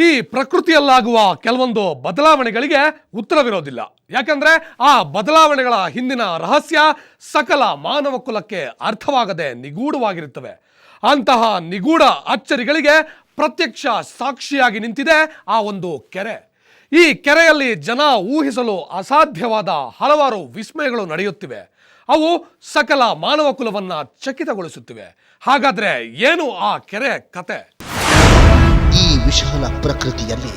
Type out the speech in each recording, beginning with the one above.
ಈ ಪ್ರಕೃತಿಯಲ್ಲಾಗುವ ಕೆಲವೊಂದು ಬದಲಾವಣೆಗಳಿಗೆ ಉತ್ತರವಿರೋದಿಲ್ಲ. ಯಾಕಂದ್ರೆ ಆ ಬದಲಾವಣೆಗಳ ಹಿಂದಿನ ರಹಸ್ಯ ಸಕಲ ಮಾನವ ಕುಲಕ್ಕೆ ಅರ್ಥವಾಗದೆ ನಿಗೂಢವಾಗಿರುತ್ತವೆ. ಅಂತಹ ನಿಗೂಢ ಅಚ್ಚರಿಗಳಿಗೆ ಪ್ರತ್ಯಕ್ಷ ಸಾಕ್ಷಿಯಾಗಿ ನಿಂತಿದೆ ಆ ಒಂದು ಕೆರೆ. ಈ ಕೆರೆಯಲ್ಲಿ ಜನ ಊಹಿಸಲು ಅಸಾಧ್ಯವಾದ ಹಲವಾರು ವಿಸ್ಮಯಗಳು ನಡೆಯುತ್ತಿವೆ. ಅವು ಸಕಲ ಮಾನವ ಕುಲವನ್ನು ಚಕಿತಗೊಳಿಸುತ್ತಿವೆ. ಹಾಗಾದರೆ ಏನು ಆ ಕೆರೆ ಕತೆ? ವಿಶಾಲ ಪ್ರಕೃತಿಯಲ್ಲಿ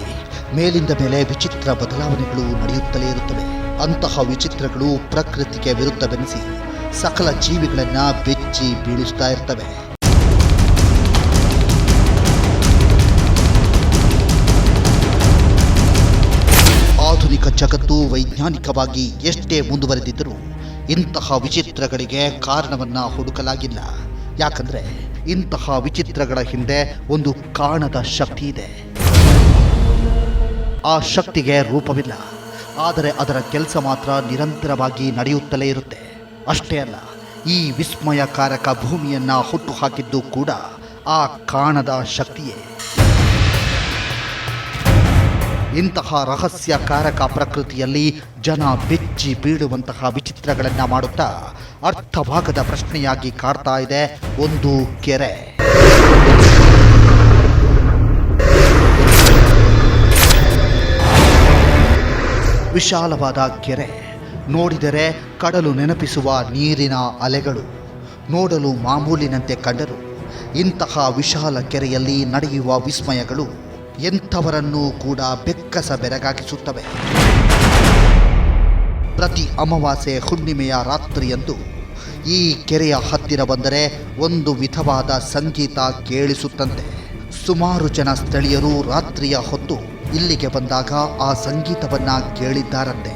ಮೇಲಿಂದ ಮೇಲೆ ವಿಚಿತ್ರ ಬದಲಾವಣೆಗಳು ನಡೆಯುತ್ತಲೇ ಇರುತ್ತವೆ. ಅಂತಹ ವಿಚಿತ್ರಗಳು ಪ್ರಕೃತಿಗೆ ವಿರುದ್ಧವೆನಿಸಿ ಸಕಲ ಜೀವಿಗಳನ್ನ ಬೆಚ್ಚಿ ಬೀಳಿಸ್ತಾ ಇರ್ತವೆ. ಆಧುನಿಕ ಜಗತ್ತು ವೈಜ್ಞಾನಿಕವಾಗಿ ಎಷ್ಟೇ ಮುಂದುವರೆದಿದ್ದರೂ ಇಂತಹ ವಿಚಿತ್ರಗಳಿಗೆ ಕಾರಣವನ್ನ ಹುಡುಕಲಾಗಿಲ್ಲ. ಯಾಕಂದ್ರೆ ಇಂತಹ ವಿಚಿತ್ರಗಳ ಹಿಂದೆ ಒಂದು ಕಾಣದ ಶಕ್ತಿ ಇದೆ. ಆ ಶಕ್ತಿಗೆ ರೂಪವಿಲ್ಲ. ಆದರೆ ಅದರ ಕೆಲಸ ಮಾತ್ರ ನಿರಂತರವಾಗಿ ನಡೆಯುತ್ತಲೇ ಇರುತ್ತೆ. ಅಷ್ಟೇ ಅಲ್ಲ, ಈ ವಿಸ್ಮಯಕಾರಕ ಭೂಮಿಯನ್ನು ಹುಟ್ಟು ಹಾಕಿದ್ದು ಕೂಡ ಆ ಕಾಣದ ಶಕ್ತಿಯೇ. ಇಂತಹ ರಹಸ್ಯಕಾರಕ ಪ್ರಕೃತಿಯಲ್ಲಿ ಜನ ಬೆಚ್ಚಿ ಬೀಳುವಂತಹ ವಿಚಿತ್ರಗಳನ್ನು ಮಾಡುತ್ತಾ ಅರ್ಥವಾಗದ ಪ್ರಶ್ನೆಯಾಗಿ ಕಾಡ್ತಾ ಇದೆ ಒಂದು ಕೆರೆ. ವಿಶಾಲವಾದ ಕೆರೆ. ನೋಡಿದರೆ ಕಡಲು ನೆನಪಿಸುವ ನೀರಿನ ಅಲೆಗಳು. ನೋಡಲು ಮಾಮೂಲಿನಂತೆ ಕಂಡರು. ಇಂತಹ ವಿಶಾಲ ಕೆರೆಯಲ್ಲಿ ನಡೆಯುವ ವಿಸ್ಮಯಗಳು ಎಂಥವರನ್ನೂ ಕೂಡ ಬೆಕ್ಕಸ ಬೆರಗಾಗಿಸುತ್ತವೆ. ಪ್ರತಿ ಅಮಾವಾಸ್ಯೆ ಹುಣ್ಣಿಮೆಯ ರಾತ್ರಿಯಂದು ಈ ಕೆರೆಯ ಹತ್ತಿರ ಬಂದರೆ ಒಂದು ವಿಧವಾದ ಸಂಗೀತ ಕೇಳಿಸುತ್ತಂತೆ. ಸುಮಾರು ಜನ ಸ್ಥಳೀಯರು ರಾತ್ರಿಯ ಹೊತ್ತು ಇಲ್ಲಿಗೆ ಬಂದಾಗ ಆ ಸಂಗೀತವನ್ನ ಕೇಳಿದ್ದಾರಂತೆ.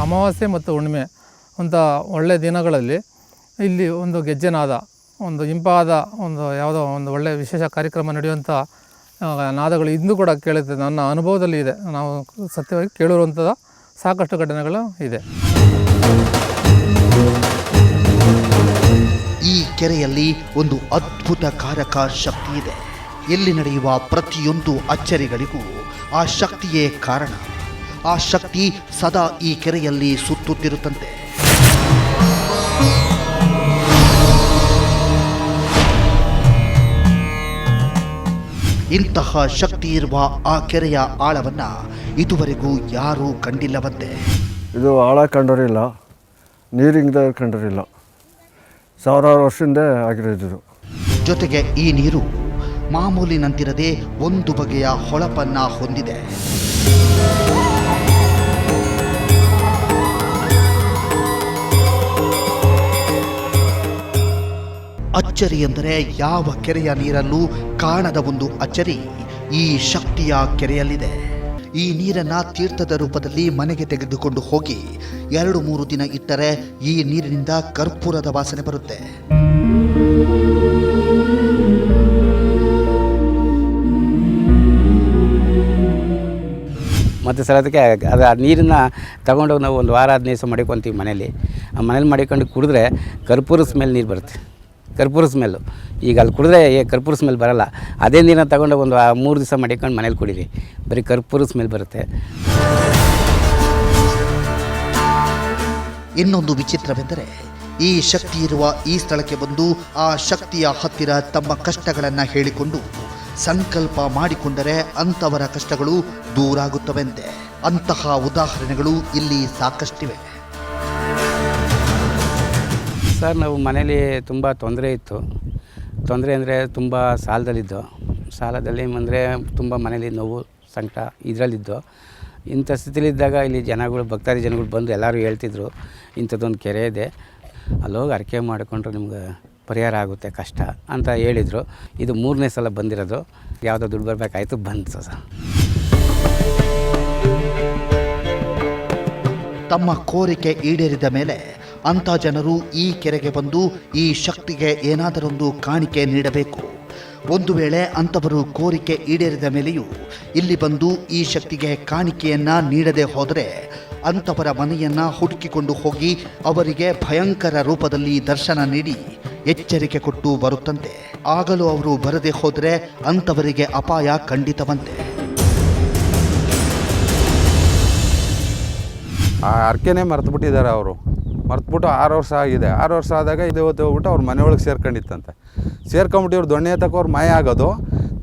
ಅಮಾವಾಸ್ಯೆ ಮತ್ತು ಹುಣ್ಣಿಮೆ ಅಂತ ಒಳ್ಳೆಯ ದಿನಗಳಲ್ಲಿ ಇಲ್ಲಿ ಒಂದು ಗೆಜ್ಜೆನಾದ, ಒಂದು ಇಂಪಾದ ಒಂದು ಯಾವುದೋ ಒಂದು ಒಳ್ಳೆಯ ವಿಶೇಷ ಕಾರ್ಯಕ್ರಮ ನಡೆಯುವಂಥ ನಾದಗಳು ಇಂದು ಕೂಡ ಕೇಳುತ್ತೆ. ನನ್ನ ಅನುಭವದಲ್ಲಿ ಇದೆ. ನಾವು ಸತ್ಯವಾಗಿ ಕೇಳಿರುವಂಥದ್ದು ಸಾಕಷ್ಟು ಘಟನೆಗಳು ಇದೆ. ಈ ಕೆರೆಯಲ್ಲಿ ಒಂದು ಅದ್ಭುತ ಕಾರಕ ಶಕ್ತಿ ಇದೆ. ಎಲ್ಲಿ ನಡೆಯುವ ಪ್ರತಿಯೊಂದು ಅಚ್ಚರಿಗಳಿಗೂ ಆ ಶಕ್ತಿಯೇ ಕಾರಣ. ಆ ಶಕ್ತಿ ಸದಾ ಈ ಕೆರೆಯಲ್ಲಿ ಸುತ್ತುತ್ತಿರುತ್ತಂತೆ. ಇಂತಹ ಶಕ್ತಿ ಇರುವ ಆ ಕೆರೆಯ ಆಳವನ್ನ ಇದುವರೆಗೂ ಯಾರೂ ಕಂಡಿಲ್ಲವಂತೆ. ಇದು ಆಳ ಕಂಡರಿಲ್ಲ ನೀರಿಂದ ಕಂಡರಿಲ್ಲ. ಸಾವಿರಾರು ವರ್ಷದಿಂದ ಆಗಿರೋದು ಜೊತೆಗೆ ಈ ನೀರು ಮಾಮೂಲಿನಂತಿರದೆ ಒಂದು ಬಗೆಯ ಹೊಳಪನ್ನ ಹೊಂದಿದೆ. ಅಚ್ಚರಿ ಎಂದರೆ ಯಾವ ಕೆರೆಯ ನೀರಲ್ಲೂ ಕಾಣದ ಒಂದು ಅಚ್ಚರಿ. ಈ ಶಕ್ತಿಯ ಕೆರೆಯಲ್ಲಿದೆ. ಈ ನೀರನ್ನು ತೀರ್ಥದ ರೂಪದಲ್ಲಿ ಮನೆಗೆ ತೆಗೆದುಕೊಂಡು ಹೋಗಿ ಎರಡು ಮೂರು ದಿನ ಇಟ್ಟರೆ ಈ ನೀರಿನಿಂದ ಕರ್ಪೂರದ ವಾಸನೆ ಬರುತ್ತೆ. ಮತ್ತು ಸಲದಕ್ಕೆ ಅದು ಆ ನೀರನ್ನು ತಗೊಂಡೋಗಿ ನಾವು ಒಂದು ವಾರ ಹದಿನೈದು ದಿವಸ ಮಡಿಕೊಂತೀವಿ ಮನೇಲಿ ಆ ಮನೇಲಿ ಮಾಡಿಕೊಂಡು ಕುಡಿದ್ರೆ ಕರ್ಪೂರ ಸ್ಮೆಲ್ ನೀರು ಬರುತ್ತೆ. ಕರ್ಪೂರ ಸ್ಮೆಲ್ಲು. ಈಗ ಅಲ್ಲಿ ಕುಡಿದ್ರೆ ಏ ಕರ್ಪೂರ ಸ್ಮೆಲ್ ಬರಲ್ಲ. ಅದೇ ದಿನ ತಗೊಂಡು ಒಂದು ಮೂರು ದಿವಸ ಮಡಿಕೊಂಡು ಮನೇಲಿ ಕುಡೀರಿ. ಬರೀ ಕರ್ಪೂರ ಸ್ಮೆಲ್ ಬರುತ್ತೆ. ಇನ್ನೊಂದು ವಿಚಿತ್ರವೆಂದರೆ, ಈ ಶಕ್ತಿ ಇರುವ ಈ ಸ್ಥಳಕ್ಕೆ ಬಂದು ಆ ಶಕ್ತಿಯ ಹತ್ತಿರ ತಮ್ಮ ಕಷ್ಟಗಳನ್ನು ಹೇಳಿಕೊಂಡು, ಸಂಕಲ್ಪ ಮಾಡಿಕೊಂಡರೆ ಅಂಥವರ ಕಷ್ಟಗಳು ದೂರಾಗುತ್ತವೆಂತೆ ಅಂತಹ ಉದಾಹರಣೆಗಳು ಇಲ್ಲಿ ಸಾಕಷ್ಟಿವೆ. ಸರ್, ನಾವು ಮನೇಲಿ ತುಂಬ ತೊಂದರೆ ಇತ್ತು. ತೊಂದರೆ ಅಂದರೆ ತುಂಬ ಸಾಲದಲ್ಲಿದ್ದು. ಸಾಲದಲ್ಲಿ ಅಂದರೆ ತುಂಬ ಮನೇಲಿ ನೋವು, ಸಂಕಟ ಇದರಲ್ಲಿದ್ದು. ಇಂಥ ಸ್ಥಿತಿಲಿದ್ದಾಗ ಇಲ್ಲಿ ಜನಗಳು, ಭಕ್ತಾದಿ ಜನಗಳು ಬಂದು ಎಲ್ಲರೂ ಹೇಳ್ತಿದ್ರು, ಇಂಥದ್ದೊಂದು ಕೆರೆ ಇದೆ. ಅಲ್ಲೋಗಿ ಅರಕೆ ಮಾಡಿಕೊಂಡ್ರೆ ನಿಮ್ಗೆ ಪರಿಹಾರ ಆಗುತ್ತೆ, ಕಷ್ಟ ಅಂತ ಹೇಳಿದರು. ಇದು ಮೂರನೇ ಸಲ ಬಂದಿರೋದು. ಯಾವುದೋ ದುಡ್ಡು ಬರಬೇಕಾಯ್ತು, ಬಂತು ಸರ್. ತಮ್ಮ ಕೋರಿಕೆ ಈಡೇರಿದ ಮೇಲೆ ಅಂಥ ಜನರು ಈ ಕೆರೆಗೆ ಬಂದು ಈ ಶಕ್ತಿಗೆ ಏನಾದರೊಂದು ಕಾಣಿಕೆ ನೀಡಬೇಕು. ಒಂದು ವೇಳೆ ಅಂಥವರು ಕೋರಿಕೆ ಈಡೇರಿದ ಮೇಲೆಯೂ ಇಲ್ಲಿ ಬಂದು ಈ ಶಕ್ತಿಗೆ ಕಾಣಿಕೆಯನ್ನು ನೀಡದೆ ಹೋದರೆ ಅಂಥವರ ಮನೆಯನ್ನು ಹುಡುಕಿಕೊಂಡು ಹೋಗಿ ಅವರಿಗೆ ಭಯಂಕರ ರೂಪದಲ್ಲಿ ದರ್ಶನ ನೀಡಿ ಎಚ್ಚರಿಕೆ ಕೊಟ್ಟು ಬರುತ್ತಂತೆ. ಆಗಲೂ ಅವರು ಬರದೆ ಹೋದರೆ ಅಂಥವರಿಗೆ ಅಪಾಯ ಖಂಡಿತವಂತೆ. ಆ ಅರ್ಕೆನೇ ಮರ್ತುಬಿಟ್ಟಿದ್ದಾರೆ ಅವರು. ಮರ್ತುಬಿಟ್ಟು ಆರು ವರ್ಷ ಆಗಿದೆ. ಆರು ವರ್ಷ ಆದಾಗ ಇದು ಹೋಗ್ಬಿಟ್ಟು ಅವ್ರ ಮನೆಯೊಳಗೆ ಸೇರ್ಕೊಂಡಿತ್ತಂತೆ. ಸೇರ್ಕೊಂಬಿಟ್ಟು ಇವ್ರು ದೊಣ್ಣೆ ಅವ್ರು ಮಾಯ ಆಗೋದು.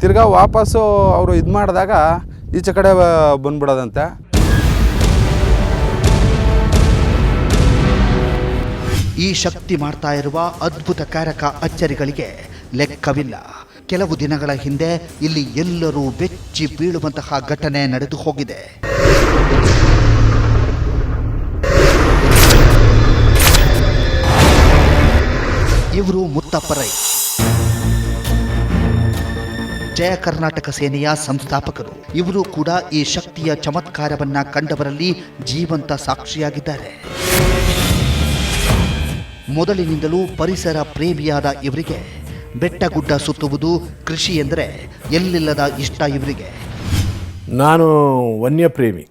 ತಿರ್ಗಾ ವಾಪಸ್ಸು ಅವರು ಇದು ಮಾಡಿದಾಗ ಈಚೆ ಕಡೆ ಬಂದ್ಬಿಡೋದಂತೆ. ಈ ಶಕ್ತಿ ಮಾಡ್ತಾ ಇರುವ ಅದ್ಭುತಕಾರಕ ಅಚ್ಚರಿಗಳಿಗೆ ಲೆಕ್ಕವಿಲ್ಲ. ಕೆಲವು ದಿನಗಳ ಹಿಂದೆ ಇಲ್ಲಿ ಎಲ್ಲರೂ ಬೆಚ್ಚಿ ಬೀಳುವಂತಹ ಘಟನೆ ನಡೆದು ಹೋಗಿದೆ. ಇವರು ಮುತ್ತಪ್ಪರೈ. ಜಯ ಕರ್ನಾಟಕ ಸೇನೆಯ ಸಂಸ್ಥಾಪಕರು. ಇವರು ಕೂಡ ಈ ಶಕ್ತಿಯ ಚಮತ್ಕಾರವನ್ನ ಕಂಡವರಲ್ಲಿ ಜೀವಂತ ಸಾಕ್ಷಿಯಾಗಿದ್ದಾರೆ. ಮೊದಲಿನಿಂದಲೂ ಪರಿಸರ ಪ್ರೇಮಿಯಾದ ಇವರಿಗೆ. ಬೆಟ್ಟ ಗುಡ್ಡ ಸುತ್ತುವುದು ಕೃಷಿ ಎಂದರೆ ಎಲ್ಲಿಲ್ಲದ ಇಷ್ಟ ಇವರಿಗೆ. ನಾನು ವನ್ಯಪ್ರೇಮಿ.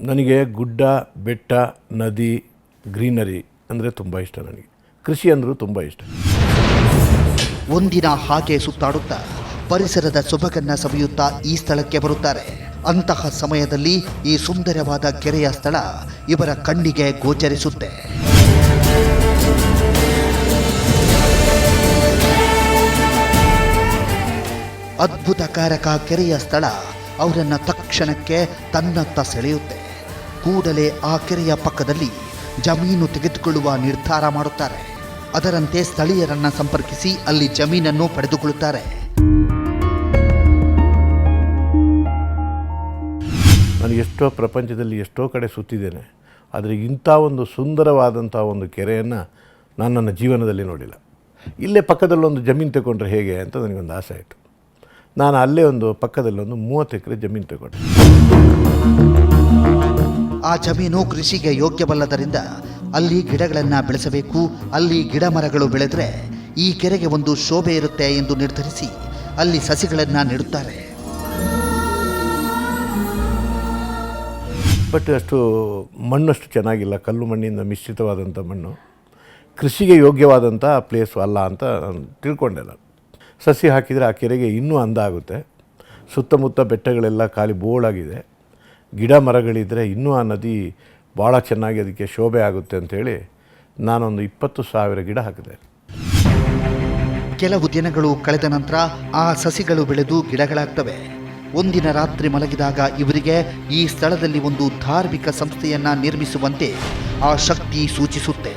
ನನಗೆ ಗುಡ್ಡ, ಬೆಟ್ಟ, ನದಿ, ಗ್ರೀನರಿ ಅಂದರೆ ತುಂಬ ಇಷ್ಟ ನನಗೆ. ಕೃಷಿ ಅಂದರೂ ತುಂಬ ಇಷ್ಟ. ಒಂದಿನ ಹಾಗೆ ಸುತ್ತಾಡುತ್ತಾ ಪರಿಸರದ ಸೊಬಗನ್ನ ಸವಿಯುತ್ತಾ ಈ ಸ್ಥಳಕ್ಕೆ ಬರುತ್ತಾರೆ. ಅಂತಹ ಸಮಯದಲ್ಲಿ ಈ ಸುಂದರವಾದ ಕೆರೆಯ ಸ್ಥಳ ಇವರ ಕಣ್ಣಿಗೆ ಗೋಚರಿಸುತ್ತೆ. ಅದ್ಭುತಕಾರಕ ಕೆರೆಯ ಸ್ಥಳ ಅವರನ್ನ ತಕ್ಷಣಕ್ಕೆ ತನ್ನತ್ತ ಸೆಳೆಯುತ್ತೆ. ಕೂಡಲೇ ಆ ಕೆರೆಯ ಪಕ್ಕದಲ್ಲಿ ಜಮೀನು ತೆಗೆದುಕೊಳ್ಳುವ ನಿರ್ಧಾರ ಮಾಡುತ್ತಾರೆ. ಅದರಂತೆ ಸ್ಥಳೀಯರನ್ನ ಸಂಪರ್ಕಿಸಿ ಅಲ್ಲಿ ಜಮೀನನ್ನು ಪಡೆದುಕೊಳ್ಳುತ್ತಾರೆ. ನಾನು ಎಷ್ಟೋ ಪ್ರಪಂಚದಲ್ಲಿ ಎಷ್ಟೋ ಕಡೆ ಸುತ್ತಿದ್ದೇನೆ ಆದರೆ ಇಂಥ ಒಂದು ಸುಂದರವಾದಂಥ ಒಂದು ಕೆರೆಯನ್ನು ನಾನು ನನ್ನ ಜೀವನದಲ್ಲಿ ನೋಡಿಲ್ಲ. ಇಲ್ಲೇ ಪಕ್ಕದಲ್ಲೊಂದು ಜಮೀನು ತಗೊಂಡ್ರೆ ಹೇಗೆ ಅಂತ ನನಗೊಂದು ಆಸೆ ಆಯಿತು. ನಾನು ಅಲ್ಲೇ ಒಂದು ಪಕ್ಕದಲ್ಲೊಂದು ಮೂವತ್ತು ಎಕರೆ ಜಮೀನು ತಗೊಂಡೆ. ಆ ಜಮೀನು ಕೃಷಿಗೆ ಯೋಗ್ಯವಲ್ಲದರಿಂದ ಅಲ್ಲಿ ಗಿಡಗಳನ್ನು ಬೆಳೆಸಬೇಕು, ಅಲ್ಲಿ ಗಿಡ ಮರಗಳು ಬೆಳೆದರೆ ಈ ಕೆರೆಗೆ ಒಂದು ಶೋಭೆ ಇರುತ್ತೆ ಎಂದು ನಿರ್ಧರಿಸಿ ಅಲ್ಲಿ ಸಸಿಗಳನ್ನು ನೆಡುತ್ತಾರೆ. ಬಟ್ ಅಷ್ಟು ಮಣ್ಣಷ್ಟು ಚೆನ್ನಾಗಿಲ್ಲ, ಕಲ್ಲು ಮಣ್ಣಿಂದ ಮಿಶ್ರಿತವಾದಂಥ ಮಣ್ಣು. ಕೃಷಿಗೆ ಯೋಗ್ಯವಾದಂಥ ಪ್ಲೇಸು ಅಲ್ಲ ಅಂತ ನಾನು ತಿಳ್ಕೊಂಡೆ ನಾನು. ಸಸಿ ಹಾಕಿದರೆ ಆ ಕೆರೆಗೆ ಇನ್ನೂ ಅಂದ ಆಗುತ್ತೆ. ಸುತ್ತಮುತ್ತ ಬೆಟ್ಟಗಳೆಲ್ಲ ಖಾಲಿ ಬೋಳಾಗಿದೆ. ಗಿಡ ಮರಗಳಿದ್ದರೆ ಇನ್ನೂ ಆ ನದಿ ಭಾಳ ಚೆನ್ನಾಗಿ ಅದಕ್ಕೆ ಶೋಭೆ ಆಗುತ್ತೆ ಅಂಥೇಳಿ ನಾನೊಂದು ಇಪ್ಪತ್ತು ಸಾವಿರ ಗಿಡ ಹಾಕಿದೆ. ಕೆಲವು ದಿನಗಳು ಕಳೆದ ನಂತರ ಆ ಸಸಿಗಳು ಬೆಳೆದು ಗಿಡಗಳಾಗ್ತವೆ. ಒಂದಿನ ರಾತ್ರಿ ಮಲಗಿದಾಗ ಇವರಿಗೆ ಈ ಸ್ಥಳದಲ್ಲಿ ಒಂದು ಧಾರ್ಮಿಕ ಸಂಸ್ಥೆಯನ್ನ ನಿರ್ಮಿಸುವಂತೆ ಆ ಶಕ್ತಿ ಸೂಚಿಸುತ್ತೆ.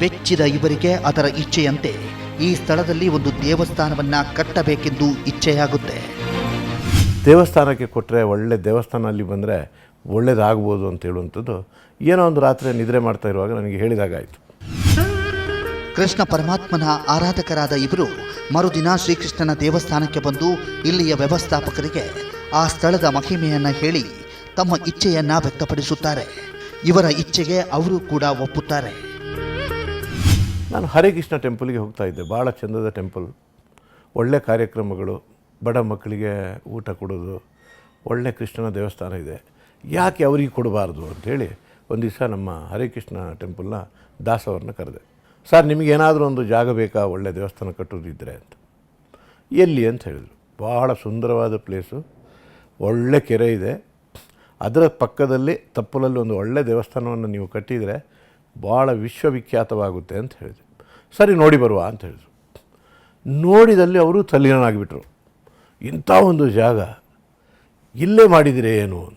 ಬೆಚ್ಚಿದ ಇವರಿಗೆ ಅದರ ಇಚ್ಛೆಯಂತೆ ಈ ಸ್ಥಳದಲ್ಲಿ ಒಂದು ದೇವಸ್ಥಾನವನ್ನ ಕಟ್ಟಬೇಕೆಂದು ಇಚ್ಛೆಯಾಗುತ್ತೆ. ದೇವಸ್ಥಾನಕ್ಕೆ ಕೊಟ್ಟರೆ ಒಳ್ಳೆ ದೇವಸ್ಥಾನ ಅಲ್ಲಿ ಬಂದರೆ ಒಳ್ಳೇದಾಗ್ಬೋದು ಅಂತ ಹೇಳುವಂಥದ್ದು ಏನೋ ಒಂದು ರಾತ್ರಿ ನಿದ್ರೆ ಮಾಡ್ತಾ ಇರುವಾಗ ನನಗೆ ಹೇಳಿದಾಗಾಯಿತು. ಕೃಷ್ಣ ಪರಮಾತ್ಮನ ಆರಾಧಕರಾದ ಇವರು ಮರುದಿನ ಶ್ರೀಕೃಷ್ಣನ ದೇವಸ್ಥಾನಕ್ಕೆ ಬಂದು ಇಲ್ಲಿಯ ವ್ಯವಸ್ಥಾಪಕರಿಗೆ ಆ ಸ್ಥಳದ ಮಹಿಮೆಯನ್ನು ಹೇಳಿ ತಮ್ಮ ಇಚ್ಛೆಯನ್ನು ವ್ಯಕ್ತಪಡಿಸುತ್ತಾರೆ. ಇವರ ಇಚ್ಛೆಗೆ ಅವರು ಕೂಡ ಒಪ್ಪುತ್ತಾರೆ. ನಾನು ಹರೇಕೃಷ್ಣ ಟೆಂಪಲ್ಗೆ ಹೋಗ್ತಾ ಇದ್ದೆ. ಭಾಳ ಚಂದದ ಟೆಂಪಲ್. ಒಳ್ಳೆ ಕಾರ್ಯಕ್ರಮಗಳು. ಬಡ ಮಕ್ಕಳಿಗೆ ಊಟ ಕೊಡೋದು. ಒಳ್ಳೆ ಕೃಷ್ಣನ ದೇವಸ್ಥಾನ ಇದೆ. ಯಾಕೆ ಅವರಿಗೆ ಕೊಡಬಾರ್ದು ಅಂಥೇಳಿ ಒಂದು ದಿವಸ ನಮ್ಮ ಹರೇಕೃಷ್ಣ ಟೆಂಪಲ್ನ ದಾಸವ್ರನ್ನ ಕರೆದೆ. ಸರ್ ನಿಮಗೇನಾದರೂ ಒಂದು ಜಾಗ ಬೇಕಾ? ಒಳ್ಳೆ ದೇವಸ್ಥಾನ ಕಟ್ಟೋದಿದ್ದರೆ ಅಂತ. ಎಲ್ಲಿ ಅಂತ ಹೇಳಿದರು. ಭಾಳ ಸುಂದರವಾದ ಪ್ಲೇಸು, ಒಳ್ಳೆ ಕೆರೆ ಇದೆ. ಅದರ ಪಕ್ಕದಲ್ಲಿ, ತಪ್ಪಲಲ್ಲಿ ಒಂದು ಒಳ್ಳೆ ದೇವಸ್ಥಾನವನ್ನು ನೀವು ಕಟ್ಟಿದರೆ ಭಾಳ ವಿಶ್ವವಿಖ್ಯಾತವಾಗುತ್ತೆ ಅಂತ ಹೇಳಿದೆ ಸರಿ, ನೋಡಿ ಬರುವ, ಅಂತ ಹೇಳಿದರು. ನೋಡಿದಲ್ಲಿ ಅವರು ತಲ್ಲಿನಾಗಿಬಿಟ್ರು ಇಂಥ ಒಂದು ಜಾಗ ಇಲ್ಲೇ ಮಾಡಿದಿರೇ ಏನು?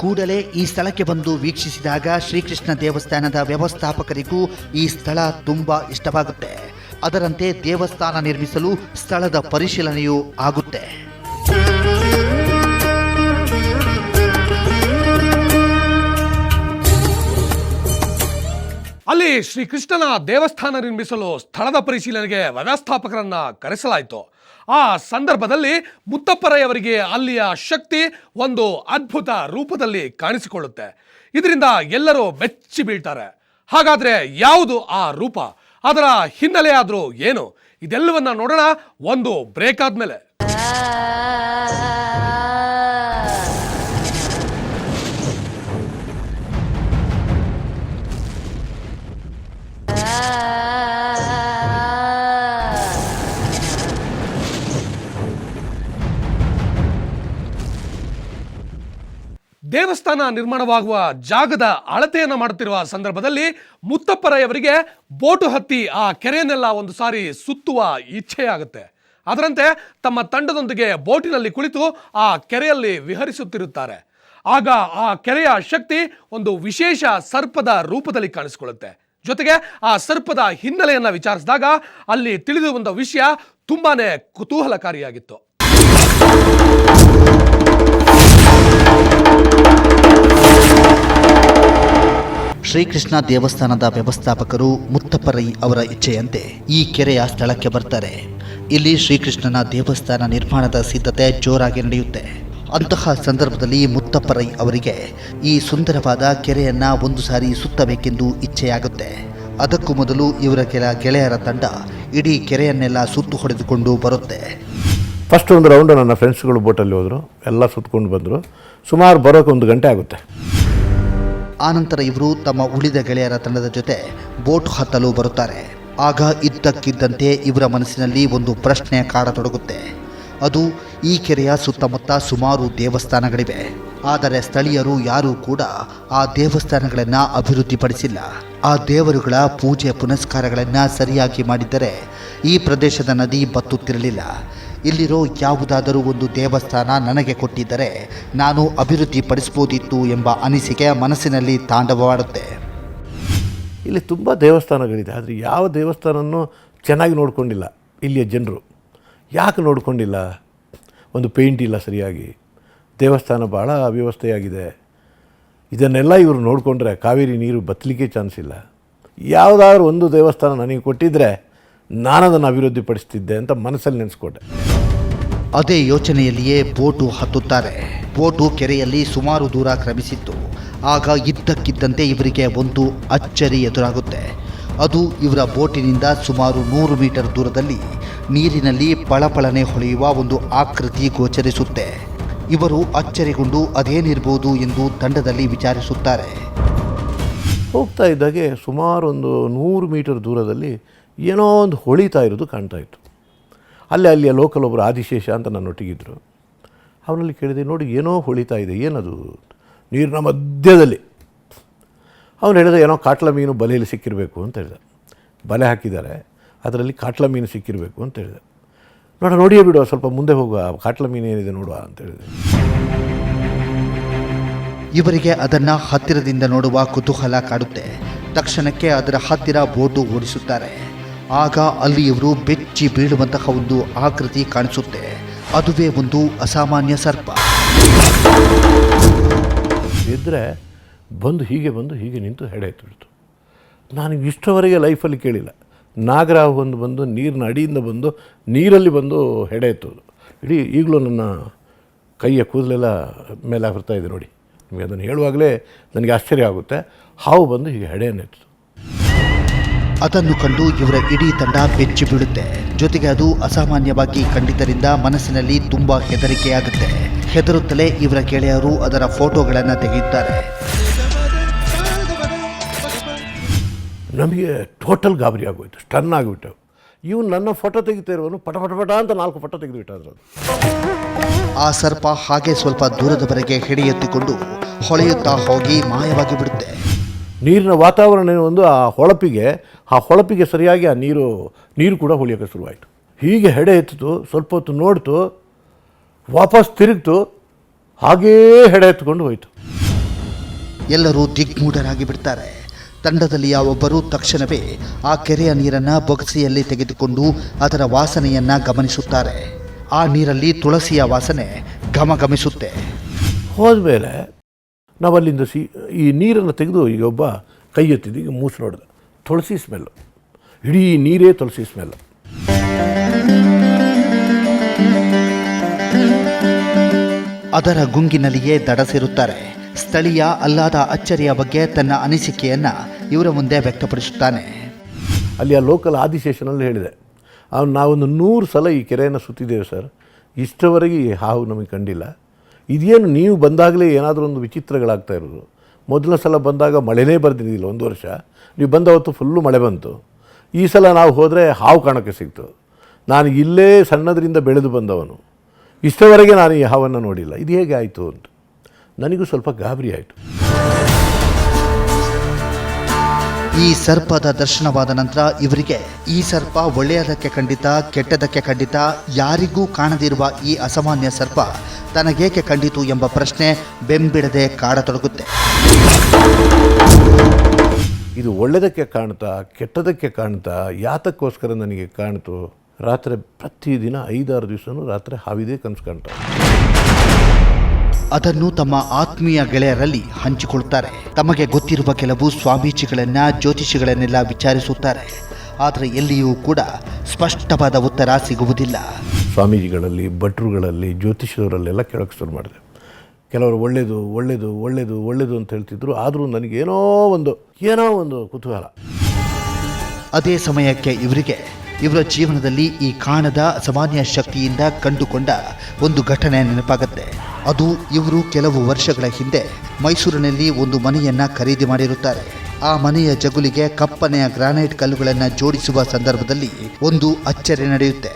ಕೂಡಲೇ ಈ ಸ್ಥಳಕ್ಕೆ ಬಂದು ವೀಕ್ಷಿಸಿದಾಗ ಶ್ರೀಕೃಷ್ಣ ದೇವಸ್ಥಾನದ ವ್ಯವಸ್ಥಾಪಕರಿಗೂ ಈ ಸ್ಥಳ ತುಂಬಾ ಇಷ್ಟವಾಗುತ್ತೆ. ಅದರಂತೆ ದೇವಸ್ಥಾನ ನಿರ್ಮಿಸಲು ಸ್ಥಳದ ಪರಿಶೀಲನೆಯೂ ಆಗುತ್ತೆ. ಅಲ್ಲಿ ಶ್ರೀಕೃಷ್ಣನ ದೇವಸ್ಥಾನ ನಿರ್ಮಿಸಲು ಸ್ಥಳದ ಪರಿಶೀಲನೆಗೆ ವ್ಯವಸ್ಥಾಪಕರನ್ನ ಕರೆಸಲಾಯಿತು. ಆ ಸಂದರ್ಭದಲ್ಲಿ ಮುತ್ತಪ್ಪರಯ್ಯವರಿಗೆ ಅಲ್ಲಿಯ ಶಕ್ತಿ ಒಂದು ಅದ್ಭುತ ರೂಪದಲ್ಲಿ ಕಾಣಿಸಿಕೊಳ್ಳುತ್ತೆ. ಇದರಿಂದ ಎಲ್ಲರೂ ಬೆಚ್ಚಿ ಬೀಳ್ತಾರೆ. ಹಾಗಾದರೆ ಯಾವುದು ಆ ರೂಪ? ಅದರ ಹಿನ್ನೆಲೆ ಆದರೂ ಏನು? ಇದೆಲ್ಲವನ್ನ ನೋಡೋಣ. ಒಂದು ಬ್ರೇಕ್ ಆದ್ಮೇಲೆ. ದೇವಸ್ಥಾನ ನಿರ್ಮಾಣವಾಗುವ ಜಾಗದ ಅಳತೆಯನ್ನು ಮಾಡುತ್ತಿರುವ ಸಂದರ್ಭದಲ್ಲಿ ಮುತ್ತಪ್ಪರಯ್ಯವರಿಗೆ ಬೋಟು ಹತ್ತಿ ಆ ಕೆರೆಯನ್ನೆಲ್ಲ ಒಂದು ಸಾರಿ ಸುತ್ತುವ ಇಚ್ಛೆಯಾಗುತ್ತೆ. ಅದರಂತೆ ತಮ್ಮ ತಂಡದೊಂದಿಗೆ ಬೋಟಿನಲ್ಲಿ ಕುಳಿತು ಆ ಕೆರೆಯಲ್ಲಿ ವಿಹರಿಸುತ್ತಿರುತ್ತಾರೆ. ಆಗ ಆ ಕೆರೆಯ ಶಕ್ತಿ ಒಂದು ವಿಶೇಷ ಸರ್ಪದ ರೂಪದಲ್ಲಿ ಕಾಣಿಸಿಕೊಳ್ಳುತ್ತೆ. ಜೊತೆಗೆ ಆ ಸರ್ಪದ ಹಿನ್ನೆಲೆಯನ್ನು ವಿಚಾರಿಸಿದಾಗ ಅಲ್ಲಿ ತಿಳಿದು ಬಂದ ವಿಷಯ ತುಂಬಾನೇ ಕುತೂಹಲಕಾರಿಯಾಗಿತ್ತು. ಶ್ರೀಕೃಷ್ಣ ದೇವಸ್ಥಾನದ ವ್ಯವಸ್ಥಾಪಕರು ಮುತ್ತಪ್ಪರೈ ಅವರ ಇಚ್ಛೆಯಂತೆ ಈ ಕೆರೆಯ ಸ್ಥಳಕ್ಕೆ ಬರ್ತಾರೆ. ಇಲ್ಲಿ ಶ್ರೀಕೃಷ್ಣನ ದೇವಸ್ಥಾನ ನಿರ್ಮಾಣದ ಸಿದ್ಧತೆ ಜೋರಾಗಿ ನಡೆಯುತ್ತೆ. ಅಂತಹ ಸಂದರ್ಭದಲ್ಲಿ ಮುತ್ತಪ್ಪರೈ ಅವರಿಗೆ ಈ ಸುಂದರವಾದ ಕೆರೆಯನ್ನ ಒಂದು ಸಾರಿ ಸುತ್ತಬೇಕೆಂದು ಇಚ್ಛೆಯಾಗುತ್ತೆ. ಅದಕ್ಕೂ ಮೊದಲು ಇವರ ಕೆಲ ಗೆಳೆಯರ ತಂಡ ಇಡೀ ಕೆರೆಯನ್ನೆಲ್ಲ ಸುತ್ತು ಹೊಡೆದುಕೊಂಡು ಬರುತ್ತೆ. ಫಸ್ಟ್ ಒಂದು ರೌಂಡು ನನ್ನ ಫ್ರೆಂಡ್ಸ್ಗಳು ಬೋಟಲ್ಲಿ ಹೋದರು. ಎಲ್ಲ ಸುತ್ತಕೊಂಡು ಬಂದರು. ಸುಮಾರು ಬರೋಕೆ ಒಂದು ಗಂಟೆ ಆಗುತ್ತೆ. ಆನಂತರ ಇವರು ತಮ್ಮ ಉಳಿದ ಗೆಳೆಯರ ತಂಡದ ಜೊತೆ ಬೋಟ್ ಹತ್ತಲು ಬರುತ್ತಾರೆ. ಆಗ ಇದ್ದಕ್ಕಿದ್ದಂತೆ ಇವರ ಮನಸ್ಸಿನಲ್ಲಿ ಒಂದು ಪ್ರಶ್ನೆ ಕಾಡತೊಡಗುತ್ತೆ. ಅದು ಈ ಕೆರೆಯ ಸುತ್ತಮುತ್ತ ಸುಮಾರು ದೇವಸ್ಥಾನಗಳಿವೆ. ಆದರೆ ಸ್ಥಳೀಯರು ಯಾರೂ ಕೂಡ ಆ ದೇವಸ್ಥಾನಗಳನ್ನು ಅಭಿವೃದ್ಧಿಪಡಿಸಿಲ್ಲ. ಆ ದೇವರುಗಳ ಪೂಜೆ ಪುನಸ್ಕಾರಗಳನ್ನು ಸರಿಯಾಗಿ ಮಾಡಿದ್ದರೆ ಈ ಪ್ರದೇಶದ ನದಿ ಬತ್ತುತ್ತಿರಲಿಲ್ಲ. ಇಲ್ಲಿರೋ ಯಾವುದಾದರೂ ಒಂದು ದೇವಸ್ಥಾನ ನನಗೆ ಕೊಟ್ಟಿದ್ದರೆ ನಾನು ಅಭಿವೃದ್ಧಿಪಡಿಸ್ಬೋದಿತ್ತು ಎಂಬ ಅನಿಸಿಕೆ ಮನಸ್ಸಿನಲ್ಲಿ ತಾಂಡವವಾಡುತ್ತೆ. ಇಲ್ಲಿ ತುಂಬ ದೇವಸ್ಥಾನಗಳಿದೆ, ಆದರೆ ಯಾವ ದೇವಸ್ಥಾನನೂ ಚೆನ್ನಾಗಿ ನೋಡ್ಕೊಂಡಿಲ್ಲ ಇಲ್ಲಿಯ ಜನರು. ಯಾಕೆ ನೋಡ್ಕೊಂಡಿಲ್ಲ? ಒಂದು ಪೇಂಟ್ ಇಲ್ಲ ಸರಿಯಾಗಿ. ದೇವಸ್ಥಾನ ಭಾಳ ಅವ್ಯವಸ್ಥೆಯಾಗಿದೆ. ಇದನ್ನೆಲ್ಲ ಇವರು ನೋಡಿಕೊಂಡ್ರೆ ಕಾವೇರಿ ನೀರು ಬತ್ತಲಿಕ್ಕೆ ಚಾನ್ಸ್ ಇಲ್ಲ. ಯಾವುದಾದ್ರೂ ಒಂದು ದೇವಸ್ಥಾನ ನನಗೆ ಕೊಟ್ಟಿದ್ದರೆ ನಾನು ಅದನ್ನು ಅಭಿವೃದ್ಧಿಪಡಿಸ್ತಿದ್ದೆ ಅಂತ ಮನಸ್ಸಲ್ಲಿ ನೆನೆಸ್ಕೊಂಡೆ. ಅದೇ ಯೋಚನೆಯಲ್ಲಿಯೇ ಬೋಟು ಹತ್ತುತ್ತಾರೆ. ಬೋಟು ಕೆರೆಯಲ್ಲಿ ಸುಮಾರು ದೂರ ಕ್ರಮಿಸಿತ್ತು. ಆಗ ಇದ್ದಕ್ಕಿದ್ದಂತೆ ಇವರಿಗೆ ಒಂದು ಅಚ್ಚರಿ ಎದುರಾಗುತ್ತೆ. ಅದು ಇವರ ಬೋಟಿನಿಂದ ಸುಮಾರು ನೂರು ಮೀಟರ್ ದೂರದಲ್ಲಿ ನೀರಿನಲ್ಲಿ ಪಳಪಳನೆ ಹೊಳೆಯುವ ಒಂದು ಆಕೃತಿ ಗೋಚರಿಸುತ್ತೆ. ಇವರು ಅಚ್ಚರಿಗೊಂಡು ಅದೇನಿರ್ಬೋದು ಎಂದು ತಂಡದಲ್ಲಿ ವಿಚಾರಿಸುತ್ತಾರೆ. ಹೋಗ್ತಾ ಇದ್ದಾಗೆ ಸುಮಾರು ಒಂದು ನೂರು ಮೀಟರ್ ದೂರದಲ್ಲಿ ಏನೋ ಒಂದು ಹೊಳಿತಾ ಇರೋದು ಕಾಣ್ತಾ ಇತ್ತು. ಅಲ್ಲೇ ಅಲ್ಲಿಯ ಲೋಕಲ್ ಒಬ್ಬರು ಆದಿಶೇಷ ಅಂತ ನನ್ನೊಟ್ಟಿಗಿದ್ದರು ಅವನಲ್ಲಿ ಕೇಳಿದೆ, ನೋಡಿ, ಏನೋ ಹೊಳಿತಾ ಇದೆ, ಏನದು? ನೀರಿನ ಮಧ್ಯದಲ್ಲಿ. ಅವನು ಹೇಳಿದ, ಏನೋ ಕಾಟ್ಲ ಮೀನು ಬಲೆಯಲ್ಲಿ ಸಿಕ್ಕಿರಬೇಕು ಅಂತ ಹೇಳಿದ. ಬಲೆ ಹಾಕಿದ್ದಾರೆ, ಅದರಲ್ಲಿ ಕಾಟ್ಲ ಮೀನು ಸಿಕ್ಕಿರಬೇಕು ಅಂತ ಹೇಳಿದೆ. ನೋಡ, ನೋಡಿಯೇ ಬಿಡುವ ಸ್ವಲ್ಪ ಮುಂದೆ ಹೋಗುವ, ಕಾಟ್ಲ ಮೀನು ಏನಿದೆ ನೋಡುವ ಅಂತ ಹೇಳಿದೆ. ಇವರಿಗೆ ಅದನ್ನು ಹತ್ತಿರದಿಂದ ನೋಡುವ ಕುತೂಹಲ ಕಾಡುತ್ತೆ. ತಕ್ಷಣಕ್ಕೆ ಅದರ ಹತ್ತಿರ ಬೋಟು ಓಡಿಸುತ್ತಾರೆ. ಆಗ ಅಲ್ಲಿ ಇವರು ಬೆಚ್ಚಿ ಬೀಳುವಂತಹ ಒಂದು ಆಕೃತಿ ಕಾಣಿಸುತ್ತೆ. ಅದುವೇ ಒಂದು ಅಸಾಮಾನ್ಯ ಸರ್ಪ. ಇದ್ರೆ ಬಂದು ಹೀಗೆ ಬಂದು ಹೀಗೆ ನಿಂತು ಹೆಡೆ ತಿಳಿತು ನಾನು ಇಷ್ಟವರೆಗೆ ಲೈಫಲ್ಲಿ ಕೇಳಿಲ್ಲ. ನಾಗರಾವ್ ಒಂದು ಬಂದು, ನೀರಿನ ಅಡಿಯಿಂದ ಬಂದು, ನೀರಲ್ಲಿ ಬಂದು ಹೆಡೆ ಎತ್ತೋದು. ಇಡೀ ಈಗಲೂ ನನ್ನ ಕೈಯ ಕೂದಲೆಲ್ಲ ಮೇಲೆ ಬರ್ತಾ ಇದೆ ನೋಡಿ. ನಿಮಗೆ ಅದನ್ನು ಹೇಳುವಾಗಲೇ ನನಗೆ ಆಶ್ಚರ್ಯ ಆಗುತ್ತೆ. ಹಾವು ಬಂದು ಹೀಗೆ ಹೆಡೆಯನ್ನು ಎತ್ತಿತು ಅದನ್ನು ಕಂಡು ಇವರ ಇಡೀ ತಂಡ ಬೆಚ್ಚಿ ಬೀಳುತ್ತೆ. ಜೊತೆಗೆ ಅದು ಅಸಾಮಾನ್ಯವಾಗಿ ಕಂಡಿದ್ದರಿಂದ ಮನಸ್ಸಿನಲ್ಲಿ ತುಂಬಾ ಹೆದರಿಕೆಯಾಗುತ್ತೆ. ಹೆದರುತ್ತಲೇ ಇವರ ಗೆಳೆಯರು ಅದರ ಫೋಟೋಗಳನ್ನು ತೆಗೆಯುತ್ತಾರೆ. ನಮಗೆ ಟೋಟಲ್ ಗಾಬರಿ ಆಗೋಯ್ತು ಸ್ಟನ್ ಆಗಿಬಿಟ್ಟು. ಇವು ನನ್ನ ಫೋಟೋ ತೆಗಿತಾ ಇರುವನು ಪಟ ಪಟ ಪಟ ಅಂತ ನಾಲ್ಕು ಫೋಟೋ ತೆಗೆದುಬಿಟ್ಟ ಅದ್ರದ್ದು ಆ ಸರ್ಪ ಹಾಗೆ ಸ್ವಲ್ಪ ದೂರದವರೆಗೆ ಹಿಡಿಯೆತ್ತಿಕೊಂಡು ಹೊಳೆಯುತ್ತಾ ಹೋಗಿ ಮಾಯವಾಗಿ ಬಿಡುತ್ತೆ. ನೀರಿನ ವಾತಾವರಣ ಒಂದು ಆ ಹೊಳಪಿಗೆ ಆ ಹೊಳಪಿಗೆ ಸರಿಯಾಗಿ ಆ ನೀರು ನೀರು ಕೂಡ ಹೊಳಿಯೋಕ್ಕೆ ಶುರುವಾಯಿತು. ಹೀಗೆ ಹೆಡೆ ಎತ್ತಿತು ಸ್ವಲ್ಪ ಹೊತ್ತು ನೋಡ್ತು ವಾಪಸ್ ತಿರುಗ್ತು ಹಾಗೇ ಹೆಡೆ ಎತ್ಕೊಂಡು ಹೋಯಿತು. ಎಲ್ಲರೂ ದಿಗ್ಮೂಢರಾಗಿ ಬಿಡ್ತಾರೆ. ತಂಡದಲ್ಲಿ ಒಬ್ಬರು ತಕ್ಷಣವೇ ಆ ಕೆರೆಯ ನೀರನ್ನು ಬೊಗಸೆಯಲ್ಲಿ ತೆಗೆದುಕೊಂಡು ಅದರ ವಾಸನೆಯನ್ನು ಗಮನಿಸುತ್ತಾರೆ. ಆ ನೀರಲ್ಲಿ ತುಳಸಿಯ ವಾಸನೆ ಘಮಘಮಿಸುತ್ತೆ. ಹೋದ್ಮೇಲೆ ನಾವು ಅಲ್ಲಿಂದ ಸಿ ಈ ನೀರನ್ನು ತೆಗೆದು ಈಗ ಒಬ್ಬ ಕೈ ಎತ್ತಿದ್ದು ಈಗ ಮೂಸು ನೋಡಿದ. ತುಳಸಿ ಸ್ಮೆಲ್ಲು ಇಡೀ ನೀರೇ ತುಳಸಿ ಸ್ಮೆಲ್ಲು ಅದರ ಗುಂಗಿನಲ್ಲಿಯೇ ದಡಸಿರುತ್ತಾರೆ ಸ್ಥಳೀಯ ಅಲ್ಲಾದ ಅಚ್ಚರಿಯ ಬಗ್ಗೆ ತನ್ನ ಅನಿಸಿಕೆಯನ್ನ ಇವರ ಮುಂದೆ ವ್ಯಕ್ತಪಡಿಸುತ್ತಾನೆ. ಅಲ್ಲಿ ಆ ಲೋಕಲ್ ಆದಿಶೇಷನಲ್ಲಿ ಹೇಳಿದೆ. ಅವ್ನು ನಾವೊಂದು ನೂರು ಸಲ ಈ ಕೆರೆಯನ್ನು ಸುತ್ತಿದ್ದೇವೆ ಸರ್. ಇಷ್ಟವರೆಗೆ ಈ ಹಾವು ನಮಗೆ ಕಂಡಿಲ್ಲ. ಇದೇನು ನೀವು ಬಂದಾಗಲೇ ಏನಾದರೂ ಒಂದು ವಿಚಿತ್ರಗಳಾಗ್ತಾ ಇರೋದು. ಮೊದಲ ಸಲ ಬಂದಾಗ ಮಳೆನೇ ಬರ್ದಿದ್ದಿಲ್ಲ ಒಂದು ವರ್ಷ. ನೀವು ಬಂದ ಹೊತ್ತು ಫುಲ್ಲು ಮಳೆ ಬಂತು. ಈ ಸಲ ನಾವು ಹೋದರೆ ಹಾವು ಕಾಣೋಕ್ಕೆ ಸಿಕ್ತು. ನಾನು ಇಲ್ಲೇ ಸಣ್ಣದರಿಂದ ಬೆಳೆದು ಬಂದವನು. ಇಷ್ಟವರೆಗೆ ನಾನು ಈ ಹಾವನ್ನು ನೋಡಿಲ್ಲ. ಇದು ಹೇಗೆ ಆಯಿತು ಅಂತ. ನನಗೂ ಸ್ವಲ್ಪ ಗಾಬರಿ ಆಯಿತು. ಈ ಸರ್ಪದ ದರ್ಶನವಾದ ನಂತರ ಇವರಿಗೆ ಈ ಸರ್ಪ ಒಳ್ಳೆಯದಕ್ಕೆ ಖಂಡಿತ, ಕೆಟ್ಟದಕ್ಕೆ ಖಂಡಿತ, ಯಾರಿಗೂ ಕಾಣದಿರುವ ಈ ಅಸಾಮಾನ್ಯ ಸರ್ಪ ತನಗೇಕೆ ಕಂಡಿತು ಎಂಬ ಪ್ರಶ್ನೆ ಬೆಂಬಿಡದೆ ಕಾಡತೊಡಗುತ್ತೆ. ಇದು ಒಳ್ಳೆಯದಕ್ಕೆ ಕಾಣ್ತಾ ಕೆಟ್ಟದಕ್ಕೆ ಕಾಣ್ತಾ ಯಾತಕ್ಕೋಸ್ಕರ ನನಗೆ ಕಾಣ್ತು ರಾತ್ರಿ ಪ್ರತಿದಿನ ಐದಾರು ದಿವಸನೂ ರಾತ್ರಿ ಹಾವಿದೆ ಕನಸು ಕಾಣ್ತಾ ಅದನ್ನು ತಮ್ಮ ಆತ್ಮೀಯ ಗೆಳೆಯರಲ್ಲಿ ಹಂಚಿಕೊಳ್ತಾರೆ ತಮಗೆ ಗೊತ್ತಿರುವ ಕೆಲವು ಸ್ವಾಮೀಜಿಗಳನ್ನ ಜ್ಯೋತಿಷಿಗಳನ್ನೆಲ್ಲ ವಿಚಾರಿಸುತ್ತಾರೆ. ಆದರೆ ಎಲ್ಲಿಯೂ ಕೂಡ ಸ್ಪಷ್ಟವಾದ ಉತ್ತರ ಸಿಗುವುದಿಲ್ಲ. ಸ್ವಾಮೀಜಿಗಳಲ್ಲಿ ಭಟ್ರುಗಳಲ್ಲಿ ಜ್ಯೋತಿಷರಲ್ಲೆಲ್ಲ ಕೇಳೋಕ್ಕೆ ಶುರು ಮಾಡಿದೆ. ಕೆಲವರು ಒಳ್ಳೆಯದು ಒಳ್ಳೆಯದು ಒಳ್ಳೆಯದು ಒಳ್ಳೆಯದು ಅಂತ ಹೇಳ್ತಿದ್ರು. ಆದರೂ ನನಗೇನೋ ಒಂದು ಏನೋ ಒಂದು ಕುತೂಹಲ. ಅದೇ ಸಮಯಕ್ಕೆ ಇವರಿಗೆ ಇವರ ಜೀವನದಲ್ಲಿ ಈ ಕಾಣದ ಸಾಮಾನ್ಯ ಶಕ್ತಿಯಿಂದ ಕಂಡುಕೊಂಡ ಒಂದು ಘಟನೆ ನೆನಪಾಗುತ್ತೆ. ಅದು ಇವರು ಕೆಲವು ವರ್ಷಗಳ ಹಿಂದೆ ಮೈಸೂರಿನಲ್ಲಿ ಒಂದು ಮನೆಯನ್ನ ಖರೀದಿ ಮಾಡಿರುತ್ತಾರೆ. ಆ ಮನೆಯ ಜಗುಲಿಗೆ ಕಪ್ಪನೆಯ ಗ್ರಾನೈಟ್ ಕಲ್ಲುಗಳನ್ನು ಜೋಡಿಸುವ ಸಂದರ್ಭದಲ್ಲಿ ಒಂದು ಅಚ್ಚರಿ ನಡೆಯುತ್ತೆ.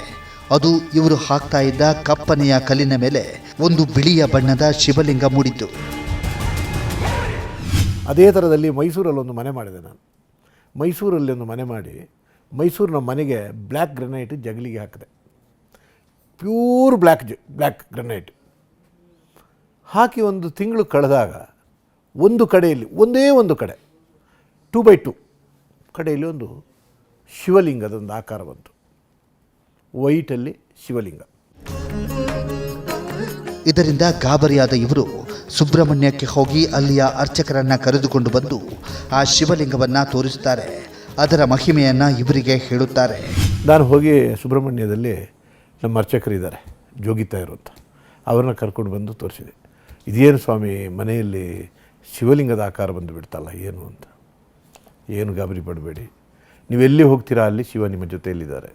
ಅದು ಇವರು ಹಾಕ್ತಾ ಇದ್ದ ಕಪ್ಪನೆಯ ಕಲ್ಲಿನ ಮೇಲೆ ಒಂದು ಬಿಳಿಯ ಬಣ್ಣದ ಶಿವಲಿಂಗ ಮೂಡಿತು ಅದೇ ಥರದಲ್ಲಿ ಮೈಸೂರಲ್ಲಿ ಒಂದು ಮನೆ ಮಾಡಿದೆ ನಾನು. ಮೈಸೂರಲ್ಲಿ ಒಂದು ಮನೆ ಮಾಡಿ ಮೈಸೂರಿನ ಮನೆಗೆ ಬ್ಲ್ಯಾಕ್ ಗ್ರನೈಟ್ ಜಗಲಿಗೆ ಹಾಕಿದೆ. ಪ್ಯೂರ್ ಬ್ಲ್ಯಾಕ್ ಜ, ಬ್ಲ್ಯಾಕ್ ಗ್ರನೈಟ್. ಹಾಕಿ ಒಂದು ತಿಂಗಳು ಕಳೆದಾಗ ಒಂದು ಕಡೆಯಲ್ಲಿ, ಒಂದೇ ಒಂದು ಕಡೆ, ಟೂ ಬೈ ಟೂ ಕಡೆಯಲ್ಲಿ ಒಂದು ಶಿವಲಿಂಗದೊಂದು ಆಕಾರ ಬಂತು. ವೈಟಲ್ಲಿ ಶಿವಲಿಂಗ. ಇದರಿಂದ ಗಾಬರಿಯಾದ ಇವರು ಸುಬ್ರಹ್ಮಣ್ಯಕ್ಕೆ ಹೋಗಿ ಅಲ್ಲಿಯ ಅರ್ಚಕರನ್ನು ಕರೆದುಕೊಂಡು ಬಂದು ಆ ಶಿವಲಿಂಗವನ್ನು ತೋರಿಸುತ್ತಾರೆ. ಅದರ ಮಹಿಮೆಯನ್ನು ಇವರಿಗೆ ಹೇಳುತ್ತಾರೆ. ನಾನು ಹೋಗಿ ಸುಬ್ರಹ್ಮಣ್ಯದಲ್ಲಿ ನಮ್ಮ ಅರ್ಚಕರಿದ್ದಾರೆ ಜೋಗಿತಾ ಇರುವಂಥ ಅವ್ರನ್ನ ಕರ್ಕೊಂಡು ಬಂದು ತೋರಿಸಿದೆ. ಇದೇನು ಸ್ವಾಮಿ ಮನೆಯಲ್ಲಿ ಶಿವಲಿಂಗದ ಆಕಾರ ಬಂದು ಬಿಡ್ತಲ್ಲ ಏನು ಅಂತ. ಏನು ಗಾಬರಿ ಪಡಬೇಡಿ. ನೀವೆಲ್ಲಿ ಹೋಗ್ತೀರಾ ಅಲ್ಲಿ ಶಿವ ನಿಮ್ಮ ಜೊತೆಯಲ್ಲಿದ್ದಾರೆ.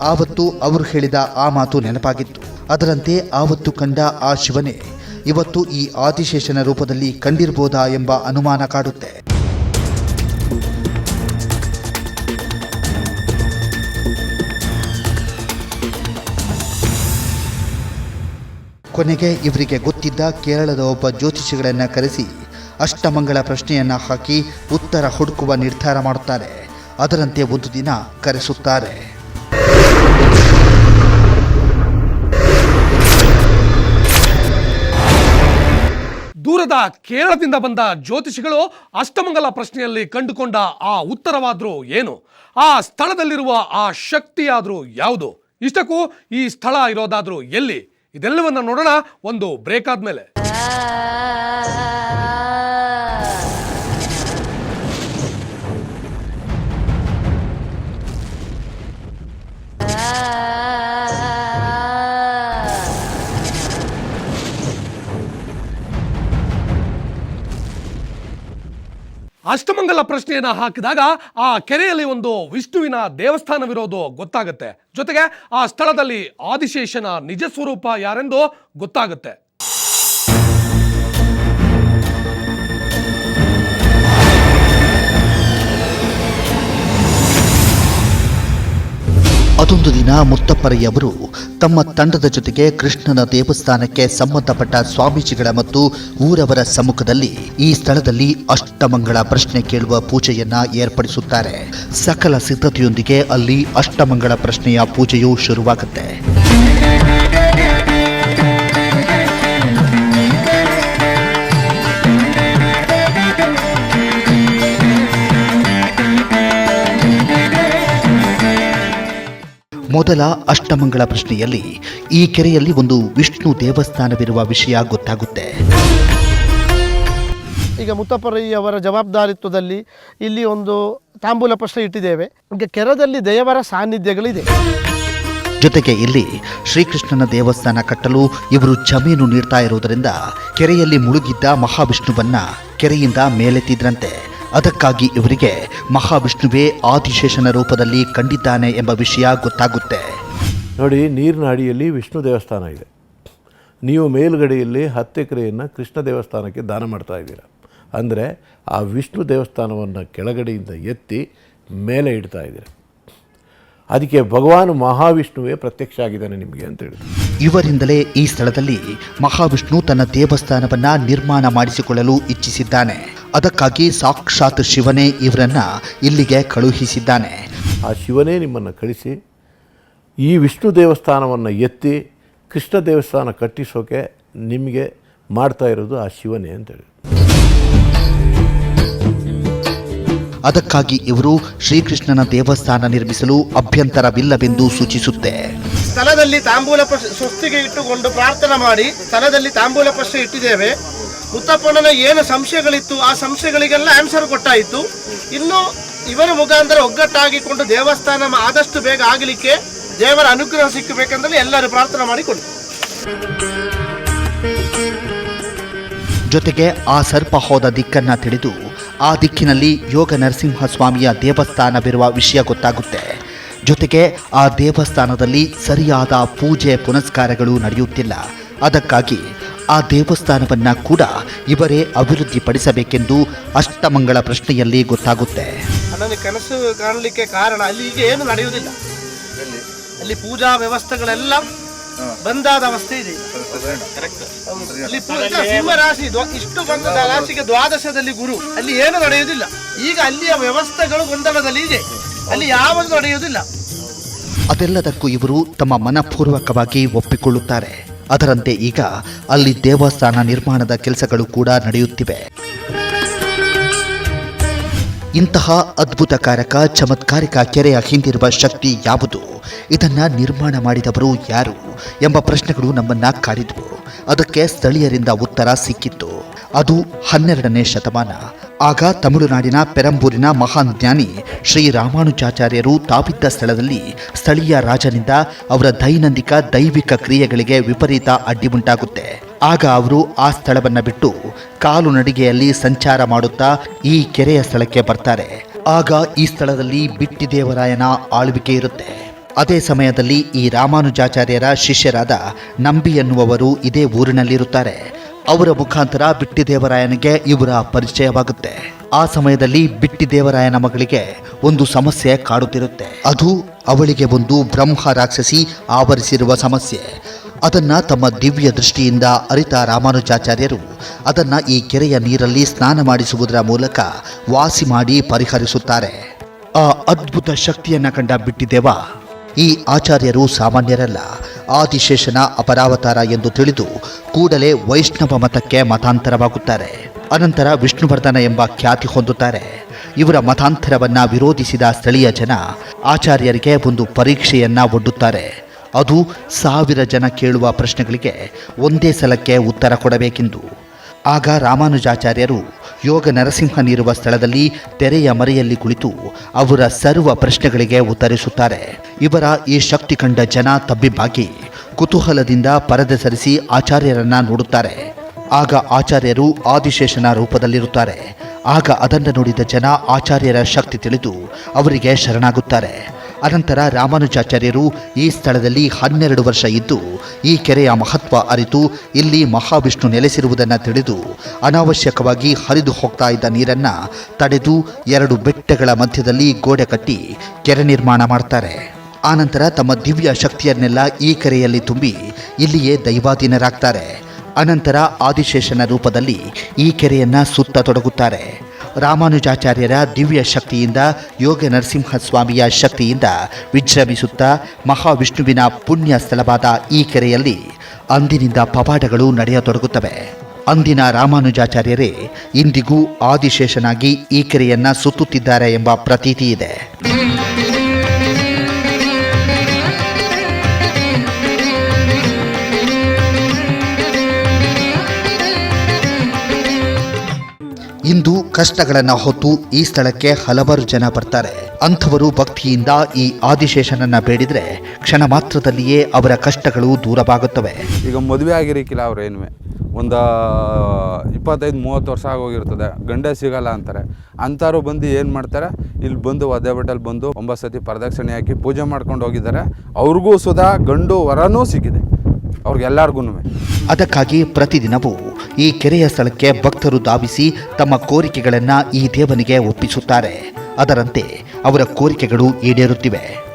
ಆವತ್ತು ಅವರು ಹೇಳಿದ ಆ ಮಾತು ನೆನಪಾಗಿತ್ತು. ಅದರಂತೆ ಆವತ್ತು ಕಂಡ ಆ ಶಿವನೇ ಇವತ್ತು ಈ ಆದಿಶೇಷನ ರೂಪದಲ್ಲಿ ಕಂಡಿರ್ಬೋದಾ ಎಂಬ ಅನುಮಾನ ಕಾಡುತ್ತೆ. ಕೊನೆಗೆ ಇವರಿಗೆ ಗೊತ್ತಿದ್ದ ಕೇರಳದ ಒಬ್ಬ ಜ್ಯೋತಿಷಿಗಳನ್ನು ಕರೆಸಿ ಅಷ್ಟಮಂಗಳ ಪ್ರಶ್ನೆಯನ್ನು ಹಾಕಿ ಉತ್ತರ ಹುಡುಕುವ ನಿರ್ಧಾರ ಮಾಡುತ್ತಾರೆ. ಅದರಂತೆ ಒಂದು ದಿನ ಕರೆಸುತ್ತಾರೆ. ದೂರದ ಕೇರಳದಿಂದ ಬಂದ ಜ್ಯೋತಿಷಿಗಳು ಅಷ್ಟಮಂಗಲ ಪ್ರಶ್ನೆಯಲ್ಲಿ ಕಂಡುಕೊಂಡ ಆ ಉತ್ತರವಾದರೂ ಏನು? ಆ ಸ್ಥಳದಲ್ಲಿರುವ ಆ ಶಕ್ತಿಯಾದರೂ ಯಾವುದು? ಇಷ್ಟಕ್ಕೂ ಈ ಸ್ಥಳ ಇರೋದಾದರೂ ಎಲ್ಲಿ? ಇದೆಲ್ಲವನ್ನ ನೋಡೋಣ ಒಂದು ಬ್ರೇಕ್ ಆದ್ಮೇಲೆ. ಅಷ್ಟಮಂಗಲ ಪ್ರಶ್ನೆಯನ್ನು ಹಾಕಿದಾಗ ಆ ಕೆರೆಯಲ್ಲಿ ಒಂದು ವಿಷ್ಣುವಿನ ದೇವಸ್ಥಾನವಿರೋದು ಗೊತ್ತಾಗುತ್ತೆ. ಜೊತೆಗೆ ಆ ಸ್ಥಳದಲ್ಲಿ ಆದಿಶೇಷನ ನಿಜ ಸ್ವರೂಪ ಯಾರೆಂದು ಗೊತ್ತಾಗುತ್ತೆ. ಅದೊಂದು ದಿನ ಮುತ್ತಪ್ಪರಯ್ಯವರು ತಮ್ಮ ತಂಡದ ಜೊತೆಗೆ ಕೃಷ್ಣನ ದೇವಸ್ಥಾನಕ್ಕೆ ಸಂಬಂಧಪಟ್ಟ ಸ್ವಾಮೀಜಿಗಳ ಮತ್ತು ಊರವರ ಸಮ್ಮುಖದಲ್ಲಿ ಈ ಸ್ಥಳದಲ್ಲಿ ಅಷ್ಟಮಂಗಳ ಪ್ರಶ್ನೆ ಕೇಳುವ ಪೂಜೆಯನ್ನ ಏರ್ಪಡಿಸುತ್ತಾರೆ. ಸಕಲ ಸಿದ್ಧತೆಯೊಂದಿಗೆ ಅಲ್ಲಿ ಅಷ್ಟಮಂಗಳ ಪ್ರಶ್ನೆಯ ಪೂಜೆಯು ಶುರುವಾಗುತ್ತೆ. ಮೊದಲ ಅಷ್ಟಮಂಗಳ ಪ್ರಶ್ನೆಯಲ್ಲಿ ಈ ಕೆರೆಯಲ್ಲಿ ಒಂದು ವಿಷ್ಣು ದೇವಸ್ಥಾನವಿರುವ ವಿಷಯ ಗೊತ್ತಾಗುತ್ತೆ. ಈಗ ಮುತ್ತಪ್ಪರಯ್ಯವರ ಜವಾಬ್ದಾರಿತ್ವದಲ್ಲಿ ಇಲ್ಲಿ ಒಂದು ತಾಂಬೂಲ ಪ್ರಶ್ನೆ ಇಟ್ಟಿದ್ದೇವೆ. ಈಗ ಕೆರದಲ್ಲಿ ದೇವರ ಸಾನ್ನಿಧ್ಯಗಳಿದೆ. ಜೊತೆಗೆ ಇಲ್ಲಿ ಶ್ರೀಕೃಷ್ಣನ ದೇವಸ್ಥಾನ ಕಟ್ಟಲು ಇವರು ಜಮೀನು ನೀಡ್ತಾ ಇರುವುದರಿಂದ ಕೆರೆಯಲ್ಲಿ ಮುಳುಗಿದ್ದ ಮಹಾವಿಷ್ಣುವನ್ನ ಕೆರೆಯಿಂದ ಮೇಲೆತ್ತಿದ್ರಂತೆ. ಅದಕ್ಕಾಗಿ ಇವರಿಗೆ ಮಹಾವಿಷ್ಣುವೇ ಆದಿಶೇಷನ ರೂಪದಲ್ಲಿ ಕಂಡಿದ್ದಾನೆ ಎಂಬ ವಿಷಯ ಗೊತ್ತಾಗುತ್ತೆ. ನೋಡಿ ನೀರಿನ ಅಡಿಯಲ್ಲಿ ವಿಷ್ಣು ದೇವಸ್ಥಾನ ಇದೆ. ನೀವು ಮೇಲುಗಡೆಯಲ್ಲಿ ಹತ್ತು ಎಕರೆಯನ್ನು ಕೃಷ್ಣ ದೇವಸ್ಥಾನಕ್ಕೆ ದಾನ ಮಾಡ್ತಾ ಇದ್ದೀರಾ. ಅಂದರೆ ಆ ವಿಷ್ಣು ದೇವಸ್ಥಾನವನ್ನು ಕೆಳಗಡೆಯಿಂದ ಎತ್ತಿ ಮೇಲೆ ಇಡ್ತಾ ಇದ್ದೀರ. ಅದಕ್ಕೆ ಭಗವಾನ್ ಮಹಾವಿಷ್ಣುವೇ ಪ್ರತ್ಯಕ್ಷ ಆಗಿದ್ದಾನೆ ನಿಮಗೆ ಅಂತ ಹೇಳಿದ್ರು. ಇವರಿಂದಲೇ ಈ ಸ್ಥಳದಲ್ಲಿ ಮಹಾವಿಷ್ಣು ತನ್ನ ದೇವಸ್ಥಾನವನ್ನು ನಿರ್ಮಾಣ ಮಾಡಿಸಿಕೊಳ್ಳಲು ಇಚ್ಛಿಸಿದ್ದಾನೆ. ಅದಕ್ಕಾಗಿ ಸಾಕ್ಷಾತ್ ಶಿವನೇ ಇವರನ್ನ ಇಲ್ಲಿಗೆ ಕಳುಹಿಸಿದ್ದಾನೆ. ಆ ಶಿವನೇ ನಿಮ್ಮನ್ನು ಕಳಿಸಿ ಈ ವಿಷ್ಣು ದೇವಸ್ಥಾನವನ್ನು ಎತ್ತಿ ಕೃಷ್ಣ ದೇವಸ್ಥಾನ ಕಟ್ಟಿಸೋಕೆ ನಿಮಗೆ ಮಾಡ್ತಾ ಇರೋದು ಆ ಶಿವನೇ ಅಂತೇಳಿ. ಅದಕ್ಕಾಗಿ ಇವರು ಶ್ರೀಕೃಷ್ಣನ ದೇವಸ್ಥಾನ ನಿರ್ಮಿಸಲು ಅಭ್ಯಂತರವಿಲ್ಲವೆಂದು ಸೂಚಿಸುತ್ತೆ. ಸ್ಥಳದಲ್ಲಿ ತಾಂಬೂಲ ಪಶ ಸ್ವಸ್ತಿಗೆ ಇಟ್ಟುಕೊಂಡು ಪ್ರಾರ್ಥನೆ ಮಾಡಿ ಸ್ಥಳದಲ್ಲಿ ತಾಂಬೂಲ ಪತ್ರ ಇಟ್ಟಿದ್ದೇವೆ. ಮುತ್ತಪ್ಪಣ್ಣನ ಏನು ಸಂಶಯಗಳಿತ್ತು, ಆ ಸಂಶಯಗಳಿಗೆಲ್ಲ ಆನ್ಸರ್ ಕೊಟ್ಟಾಯಿತು. ಇನ್ನು ಇವರ ಮುಖಾಂತರ ಒಗ್ಗಟ್ಟಾಗಿಕೊಂಡು ದೇವಸ್ಥಾನ ಆದಷ್ಟು ಬೇಗ ಆಗಲಿಕ್ಕೆ ದೇವರ ಅನುಗ್ರಹ ಸಿಕ್ಕಬೇಕಂದ್ರೆ ಎಲ್ಲರೂ ಪ್ರಾರ್ಥನೆ ಮಾಡಿಕೊಂಡು. ಜೊತೆಗೆ ಆ ಸರ್ಪ ಹೋದ ದಿಕ್ಕನ್ನ ತಿಳಿದು ಆ ದಿಕ್ಕಿನಲ್ಲಿ ಯೋಗ ನರಸಿಂಹ ಸ್ವಾಮಿಯ ದೇವಸ್ಥಾನವಿರುವ ವಿಷಯ ಗೊತ್ತಾಗುತ್ತೆ. ಜೊತೆಗೆ ಆ ದೇವಸ್ಥಾನದಲ್ಲಿ ಸರಿಯಾದ ಪೂಜೆ ಪುನಸ್ಕಾರಗಳು ನಡೆಯುತ್ತಿಲ್ಲ. ಅದಕ್ಕಾಗಿ ಆ ದೇವಸ್ಥಾನವನ್ನ ಕೂಡ ಇವರೇ ಅಭಿವೃದ್ಧಿಪಡಿಸಬೇಕೆಂದು ಅಷ್ಟಮಂಗಳ ಪ್ರಶ್ನೆಯಲ್ಲಿ ಗೊತ್ತಾಗುತ್ತೆ. ನನಗೆ ಕನಸು ಕಾಣಲಿಕ್ಕೆ ಕಾರಣ ಅಲ್ಲಿ ಈಗ ಏನು ನಡೆಯುವುದಿಲ್ಲ. ಅಲ್ಲಿ ಪೂಜಾ ವ್ಯವಸ್ಥೆಗಳೆಲ್ಲ ಬಂದಾದ ಅವಸ್ಥೆ ಇದೆ. ಅಲ್ಲಿ ಪೂಜಾ ಸಿಂಹ ರಾಶಿ ಇಷ್ಟು ಬಂದ ರಾಶಿಗೆ ದ್ವಾದಶದಲ್ಲಿ ಗುರು. ಅಲ್ಲಿ ಏನು ನಡೆಯುವುದಿಲ್ಲ. ಈಗ ಅಲ್ಲಿಯ ವ್ಯವಸ್ಥೆಗಳು ಗೊಂದಲದಲ್ಲಿ ಇದೆ. ಅಲ್ಲಿ ಯಾವುದು ನಡೆಯುವುದಿಲ್ಲ. ಅದೆಲ್ಲದಕ್ಕೂ ಇವರು ತಮ್ಮ ಮನಪೂರ್ವಕವಾಗಿ ಒಪ್ಪಿಕೊಳ್ಳುತ್ತಾರೆ. ಅದರಂತೆ ಈಗ ಅಲ್ಲಿ ದೇವಸ್ಥಾನ ನಿರ್ಮಾಣದ ಕೆಲಸಗಳು ಕೂಡ ನಡೆಯುತ್ತಿವೆ. ಇಂತಹ ಅದ್ಭುತಕಾರಕ ಚಮತ್ಕಾರಿಕ ಕೆರೆಯ ಹಿಂದಿರುವ ಶಕ್ತಿ ಯಾವುದು? ಇದನ್ನ ನಿರ್ಮಾಣ ಮಾಡಿದವರು ಯಾರು? ಎಂಬ ಪ್ರಶ್ನೆಗಳು ನಮ್ಮನ್ನ ಕಾಡಿದ್ವು ಅದಕ್ಕೆ ಸ್ಥಳೀಯರಿಂದ ಉತ್ತರ ಸಿಕ್ಕಿತ್ತು. ಅದು ಹನ್ನೆರಡನೇ ಶತಮಾನ. ಆಗ ತಮಿಳುನಾಡಿನ ಪೆರಂಬೂರಿನ ಮಹಾನ್ ಜ್ಞಾನಿ ಶ್ರೀ ರಾಮಾನುಜಾಚಾರ್ಯರು ತಾವಿದ್ದ ಸ್ಥಳದಲ್ಲಿ ಸ್ಥಳೀಯ ರಾಜನಿಂದ ಅವರ ದೈನಂದಿಕ ದೈವಿಕ ಕ್ರಿಯೆಗಳಿಗೆ ವಿಪರೀತ ಅಡ್ಡಿ ಉಂಟಾಗುತ್ತೆ. ಆಗ ಅವರು ಆ ಸ್ಥಳವನ್ನು ಬಿಟ್ಟು ಕಾಲು ನಡಿಗೆಯಲ್ಲಿ ಸಂಚಾರ ಮಾಡುತ್ತಾ ಈ ಕೆರೆಯ ಸ್ಥಳಕ್ಕೆ ಬರ್ತಾರೆ. ಆಗ ಈ ಸ್ಥಳದಲ್ಲಿ ಬಿಟ್ಟಿದೇವರಾಯನ ಆಳ್ವಿಕೆ ಇರುತ್ತೆ. ಅದೇ ಸಮಯದಲ್ಲಿ ಈ ರಾಮಾನುಜಾಚಾರ್ಯರ ಶಿಷ್ಯರಾದ ನಂಬಿ ಎನ್ನುವವರು ಇದೇ ಊರಿನಲ್ಲಿರುತ್ತಾರೆ. ಅವರ ಮುಖಾಂತರ ಬಿಟ್ಟಿದೇವರಾಯನಿಗೆ ಇವರ ಪರಿಚಯವಾಗುತ್ತೆ. ಆ ಸಮಯದಲ್ಲಿ ಬಿಟ್ಟಿದೇವರಾಯನ ಮಗಳಿಗೆ ಒಂದು ಸಮಸ್ಯೆ ಕಾಡುತ್ತಿರುತ್ತೆ. ಅದು ಅವಳಿಗೆ ಒಂದು ಬ್ರಹ್ಮ ರಾಕ್ಷಸಿ ಆವರಿಸಿರುವ ಸಮಸ್ಯೆ. ಅದನ್ನು ತಮ್ಮ ದಿವ್ಯ ದೃಷ್ಟಿಯಿಂದ ಅರಿತ ರಾಮಾನುಜಾಚಾರ್ಯರು ಅದನ್ನು ಈ ಕೆರೆಯ ನೀರಲ್ಲಿ ಸ್ನಾನ ಮಾಡಿಸುವುದರ ಮೂಲಕ ವಾಸಿ ಮಾಡಿ ಪರಿಹರಿಸುತ್ತಾರೆ. ಆ ಅದ್ಭುತ ಶಕ್ತಿಯನ್ನು ಕಂಡ ಬಿಟ್ಟಿದ್ದೇವ ಈ ಆಚಾರ್ಯರು ಸಾಮಾನ್ಯರಲ್ಲ. ಆದಿಶೇಷನ ಅಪರಾವತಾರ ಎಂದು ತಿಳಿದು ಕೂಡಲೇ ವೈಷ್ಣವ ಮತಕ್ಕೆ ಮತಾಂತರವಾಗುತ್ತಾರೆ. ಅನಂತರ ವಿಷ್ಣುವರ್ಧನ ಎಂಬ ಖ್ಯಾತಿ ಹೊಂದುತ್ತಾರೆ. ಇವರ ಮತಾಂತರವನ್ನ ವಿರೋಧಿಸಿದ ಸ್ಥಳೀಯ ಜನ ಆಚಾರ್ಯರಿಗೆ ಒಂದು ಪರೀಕ್ಷೆಯನ್ನ ಒಡ್ಡುತ್ತಾರೆ. ಅದು ಸಾವಿರ ಜನ ಕೇಳುವ ಪ್ರಶ್ನೆಗಳಿಗೆ ಒಂದೇ ಸಲಕ್ಕೆ ಉತ್ತರ ಕೊಡಬೇಕೆಂದು. ಆಗ ರಾಮಾನುಜಾಚಾರ್ಯರು ಯೋಗ ನರಸಿಂಹನಿರುವ ಸ್ಥಳದಲ್ಲಿ ತೆರೆಯ ಮರೆಯಲ್ಲಿ ಕುಳಿತು ಅವರ ಸರ್ವ ಪ್ರಶ್ನೆಗಳಿಗೆ ಉತ್ತರಿಸುತ್ತಾರೆ. ಇವರ ಈ ಶಕ್ತಿ ಕಂಡ ಜನ ತಬ್ಬಿಬ್ಬಾಗಿ ಕುತೂಹಲದಿಂದ ಪರದೆ ಸರಿಸಿ ಆಚಾರ್ಯರನ್ನ ನೋಡುತ್ತಾರೆ. ಆಗ ಆಚಾರ್ಯರು ಆದಿಶೇಷನ ರೂಪದಲ್ಲಿರುತ್ತಾರೆ. ಆಗ ಅದನ್ನು ನೋಡಿದ ಜನ ಆಚಾರ್ಯರ ಶಕ್ತಿ ತಿಳಿದು ಅವರಿಗೆ ಶರಣಾಗುತ್ತಾರೆ. ಅನಂತರ ರಾಮಾನುಜಾಚಾರ್ಯರು ಈ ಸ್ಥಳದಲ್ಲಿ ಹನ್ನೆರಡು ವರ್ಷ ಇದ್ದು, ಈ ಕೆರೆಯ ಮಹತ್ವ ಅರಿತು ಇಲ್ಲಿ ಮಹಾವಿಷ್ಣು ನೆಲೆಸಿರುವುದನ್ನು ತಿಳಿದು ಅನಾವಶ್ಯಕವಾಗಿ ಹರಿದು ಹೋಗ್ತಾ ಇದ್ದ ನೀರನ್ನು ತಡೆದು ಎರಡು ಬೆಟ್ಟಗಳ ಮಧ್ಯದಲ್ಲಿ ಗೋಡೆ ಕಟ್ಟಿ ಕೆರೆ ನಿರ್ಮಾಣ ಮಾಡ್ತಾರೆ. ಆನಂತರ ತಮ್ಮ ದಿವ್ಯ ಶಕ್ತಿಯನ್ನೆಲ್ಲ ಈ ಕೆರೆಯಲ್ಲಿ ತುಂಬಿ ಇಲ್ಲಿಯೇ ದೈವಾಧೀನರಾಗ್ತಾರೆ. ಅನಂತರ ಆದಿಶೇಷನ ರೂಪದಲ್ಲಿ ಈ ಕೆರೆಯನ್ನು ಸುತ್ತ ತೊಡಗುತ್ತಾರೆ. ರಾಮಾನುಜಾಚಾರ್ಯರ ದಿವ್ಯ ಶಕ್ತಿಯಿಂದ ಯೋಗ ನರಸಿಂಹ ಸ್ವಾಮಿಯ ಶಕ್ತಿಯಿಂದ ವಿಜೃಂಭಿಸುತ್ತಾ ಮಹಾವಿಷ್ಣುವಿನ ಪುಣ್ಯ ಸ್ಥಳವಾದ ಈ ಕೆರೆಯಲ್ಲಿ ಅಂದಿನಿಂದ ಪವಾಡಗಳು ನಡೆಯತೊಡಗುತ್ತವೆ. ಅಂದಿನ ರಾಮಾನುಜಾಚಾರ್ಯರೇ, ಇಂದಿಗೂ ಆದಿಶೇಷನಾಗಿ ಈ ಕೆರೆಯನ್ನ ಸುತ್ತುತ್ತಿದ್ದಾರೆ ಎಂಬ ಪ್ರತೀತಿ ಇದೆ. ಇಂದು ಕಷ್ಟಗಳನ್ನು ಹೊತ್ತು ಈ ಸ್ಥಳಕ್ಕೆ ಹಲವಾರು ಜನ ಬರ್ತಾರೆ. ಅಂಥವರು ಭಕ್ತಿಯಿಂದ ಈ ಆದಿಶೇಷನನ್ನ ಬೇಡಿದ್ರೆ ಕ್ಷಣ ಮಾತ್ರದಲ್ಲಿಯೇ ಅವರ ಕಷ್ಟಗಳು ದೂರವಾಗುತ್ತವೆ. ಈಗ ಮದುವೆ ಆಗಿರಿಕ್ಕಿಲ್ಲ ಅವ್ರೇನು ಒಂದು ಇಪ್ಪತ್ತೈದು, ಮೂವತ್ತು ವರ್ಷ ಆಗೋಗಿರ್ತದೆ. ಗಂಡ ಸಿಗಲ್ಲ ಅಂತಾರೆ. ಅಂಥವ್ರು ಬಂದು ಏನು ಮಾಡ್ತಾರೆ? ಇಲ್ಲಿ ಬಂದು ಒದ್ದೆ ಬೆಟ್ಟಲ್ಲಿ ಬಂದು ಒಂಬತ್ತು ಸತಿ ಪ್ರದಕ್ಷಿಣೆ ಹಾಕಿ ಪೂಜೆ ಮಾಡ್ಕೊಂಡು ಹೋಗಿದ್ದಾರೆ. ಅವ್ರಿಗೂ ಸುಧಾ, ಗಂಡು, ವರನೂ ಸಿಕ್ಕಿದೆ. ಅವ್ರಿಗೆಲ್ಲರಿಗೂ ಅದಕ್ಕಾಗಿ ಪ್ರತಿದಿನವೂ ಈ ಕೆರೆಯ ಸ್ಥಳಕ್ಕೆ ಭಕ್ತರು ಧಾವಿಸಿ ತಮ್ಮ ಕೋರಿಕೆಗಳನ್ನ ಈ ದೇವನಿಗೆ ಒಪ್ಪಿಸುತ್ತಾರೆ. ಅದರಂತೆ ಅವರ ಕೋರಿಕೆಗಳು ಈಡೇರುತ್ತಿವೆ.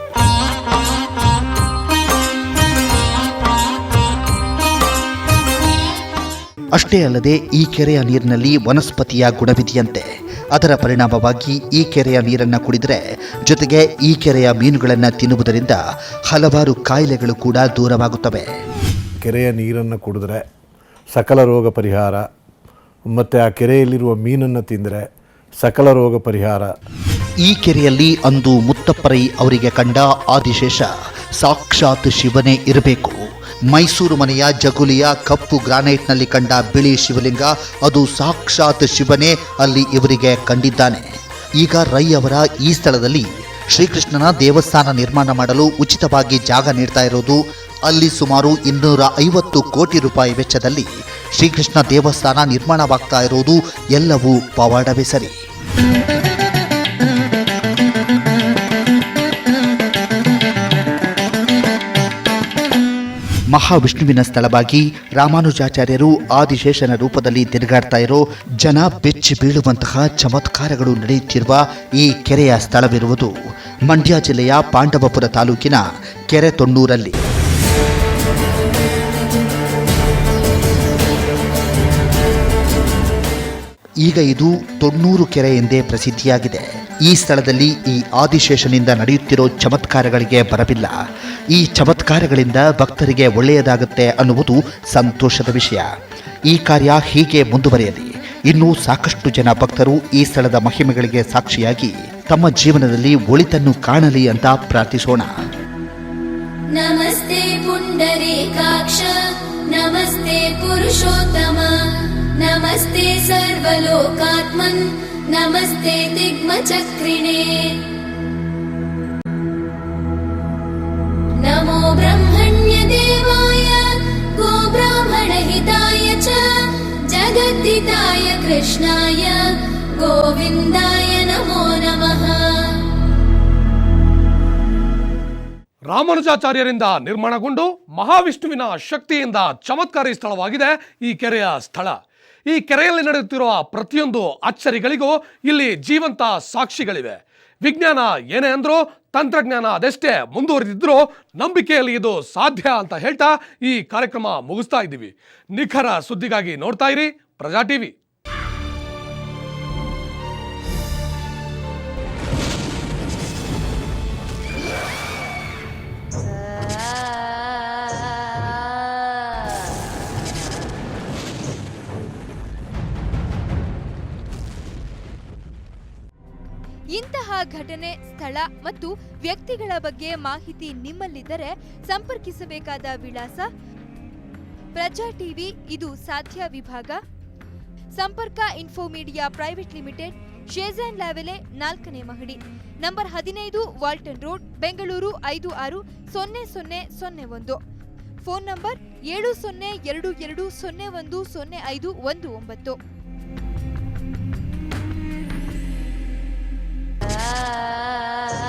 ಅಷ್ಟೇ ಅಲ್ಲದೆ ಈ ಕೆರೆಯ ನೀರಿನಲ್ಲಿ ವನಸ್ಪತಿಯ ಗುಣವಿದೆಯಂತೆ. ಅದರ ಪರಿಣಾಮವಾಗಿ ಈ ಕೆರೆಯ ನೀರನ್ನು ಕುಡಿದರೆ ಜೊತೆಗೆ ಈ ಕೆರೆಯ ಮೀನುಗಳನ್ನು ತಿನ್ನುವುದರಿಂದ ಹಲವಾರು ಕಾಯಿಲೆಗಳು ಕೂಡ ದೂರವಾಗುತ್ತವೆ. ಕೆರೆಯ ನೀರನ್ನು ಕುಡಿದ್ರೆ ಸಕಲ ರೋಗ ಪರಿಹಾರ. ಮತ್ತು ಆ ಕೆರೆಯಲ್ಲಿರುವ ಮೀನನ್ನು ತಿಂದರೆ ಸಕಲ ರೋಗ ಪರಿಹಾರ. ಈ ಕೆರೆಯಲ್ಲಿ ಅಂದು ಮುತ್ತಪ್ಪರೈ ಅವರಿಗೆ ಕಂಡ ಆದಿಶೇಷ, ಸಾಕ್ಷಾತ್ ಶಿವನೇ ಇರಬೇಕು. ಮೈಸೂರು ಮನೆಯ ಜಗುಲಿಯ ಕಪ್ಪು ಗ್ರಾನೈಟ್ನಲ್ಲಿ ಕಂಡ ಬಿಳಿ ಶಿವಲಿಂಗ, ಅದು ಸಾಕ್ಷಾತ್ ಶಿವನೇ ಅಲ್ಲಿ ಇವರಿಗೆ ಕಂಡಿದ್ದಾನೆ. ಈಗ ರೈ ಅವರ ಈ ಸ್ಥಳದಲ್ಲಿ ಶ್ರೀಕೃಷ್ಣನ ದೇವಸ್ಥಾನ ನಿರ್ಮಾಣ ಮಾಡಲು ಉಚಿತವಾಗಿ ಜಾಗ ನೀಡ್ತಾ ಇರೋದು ಅಲ್ಲಿ ಸುಮಾರು ಇನ್ನೂರ ಐವತ್ತು ಕೋಟಿ ರೂಪಾಯಿ ವೆಚ್ಚದಲ್ಲಿ ಶ್ರೀಕೃಷ್ಣ ದೇವಸ್ಥಾನ ನಿರ್ಮಾಣವಾಗ್ತಾ ಇರೋದು ಎಲ್ಲವೂ ಪವಾಡವೇ ಸರಿ. ಮಹಾವಿಷ್ಣುವಿನ ಸ್ಥಳವಾಗಿ ರಾಮಾನುಜಾಚಾರ್ಯರು ಆದಿಶೇಷನ ರೂಪದಲ್ಲಿ ತಿರುಗಾಡ್ತಾ ಇರೋ ಜನ ಬೆಚ್ಚಿ ಬೀಳುವಂತಹ ಚಮತ್ಕಾರಗಳು ನಡೆಯುತ್ತಿರುವ ಈ ಕೆರೆಯ ಸ್ಥಳವಿರುವುದು ಮಂಡ್ಯ ಜಿಲ್ಲೆಯ ಪಾಂಡವಪುರ ತಾಲೂಕಿನ ಕೆರೆ ತೊಣ್ಣೂರಲ್ಲಿ. ಈಗ ಇದು ತೊಣ್ಣೂರು ಕೆರೆ ಎಂದೇ ಪ್ರಸಿದ್ಧಿಯಾಗಿದೆ. ಈ ಸ್ಥಳದಲ್ಲಿ ಈ ಆದಿಶೇಷನಿಂದ ನಡೆಯುತ್ತಿರೋ ಚಮತ್ಕಾರಗಳಿಗೆ ಬರವಿಲ್ಲ. ಈ ಚಮತ್ಕಾರಗಳಿಂದ ಭಕ್ತರಿಗೆ ಒಳ್ಳೆಯದಾಗುತ್ತೆ ಅನ್ನುವುದು ಸಂತೋಷದ ವಿಷಯ. ಈ ಕಾರ್ಯ ಹೀಗೆ ಮುಂದುವರೆಯಲಿ. ಇನ್ನೂ ಸಾಕಷ್ಟು ಜನ ಭಕ್ತರು ಈ ಸ್ಥಳದ ಮಹಿಮೆಗಳಿಗೆ ಸಾಕ್ಷಿಯಾಗಿ ತಮ್ಮ ಜೀವನದಲ್ಲಿ ಒಳಿತನ್ನು ಕಾಣಲಿ ಅಂತ ಪ್ರಾರ್ಥಿಸೋಣ. ನಮಸ್ತೆ ಪುಂಡರೀಕಾಕ್ಷ, ನಮಸ್ತೆ ಪುರುಷೋತ್ತಮ. नमस्ते सर्वलोकात्मन् नमस्ते दिग्मचक्रिणे नमो ब्रह्मण्यदेवाय गोब्राह्मणहिताय च जगद्धिताय कृष्णाय गोविन्दाय नमो नमः ರಾಮಾನುಜಾಚಾರ್ಯರಿಂದ ನಿರ್ಮಾಣಗೊಂಡು ಮಹಾವಿಷ್ಣುವಿನ ಶಕ್ತಿಯಿಂದ ಚಮತ್ಕಾರಿ ಸ್ಥಳವಾಗಿದೆ ಈ ಕೆರೆಯ ಸ್ಥಳ ಈ ಕೆರೆಯಲ್ಲಿ ನಡೆಯುತ್ತಿರುವ ಪ್ರತಿಯೊಂದು ಅಚ್ಚರಿಗಳಿಗೂ ಇಲ್ಲಿ ಜೀವಂತ ಸಾಕ್ಷಿಗಳಿವೆ. ವಿಜ್ಞಾನ ಏನೇ ಅಂದರೂ, ತಂತ್ರಜ್ಞಾನ ಅದೆಷ್ಟೇ ಮುಂದುವರೆದಿದ್ರೂ ನಂಬಿಕೆಯಲ್ಲಿ ಇದು ಸಾಧ್ಯ ಅಂತ ಹೇಳ್ತಾ ಈ ಕಾರ್ಯಕ್ರಮ ಮುಗಿಸ್ತಾ ಇದ್ದೀವಿ. ನಿಖರ ಸುದ್ದಿಗಾಗಿ ನೋಡ್ತಾ ಇರಿ ಪ್ರಜಾ ಟಿವಿ. ಘಟನೆ, ಸ್ಥಳ ಮತ್ತು ವ್ಯಕ್ತಿಗಳ ಬಗ್ಗೆ ಮಾಹಿತಿ ನಿಮ್ಮಲ್ಲಿದ್ದರೆ ಸಂಪರ್ಕಿಸಬೇಕಾದ ವಿಳಾಸ ಪ್ರಜಾ ಟಿವಿ, ಇದು ಸಾಧ್ಯ ವಿಭಾಗ. ಸಂಪರ್ಕ ಇನ್ಫೋ ಮೀಡಿಯಾ ಪ್ರೈವೇಟ್ ಲಿಮಿಟೆಡ್, ಶೇಜನ್ ಲ್ಯಾವೆಲೆ ನಾಲ್ಕನೇ ಮಹಡಿ. ನಂಬರ್ ಹದಿನೈದು ವಾಲ್ಟನ್ ರೋಡ್, ಬೆಂಗಳೂರು ಐದು ಆರು ಸೊನ್ನೆ ಸೊನ್ನೆ ಸೊನ್ನೆ ಒಂದು. ಫೋನ್ ನಂಬರ್ ಏಳು ಸೊನ್ನೆ ಎರಡು ಎರಡು ಸೊನ್ನೆ ಒಂದು ಸೊನ್ನೆ ಐದು ಒಂದು ಒಂಬತ್ತು. Ah.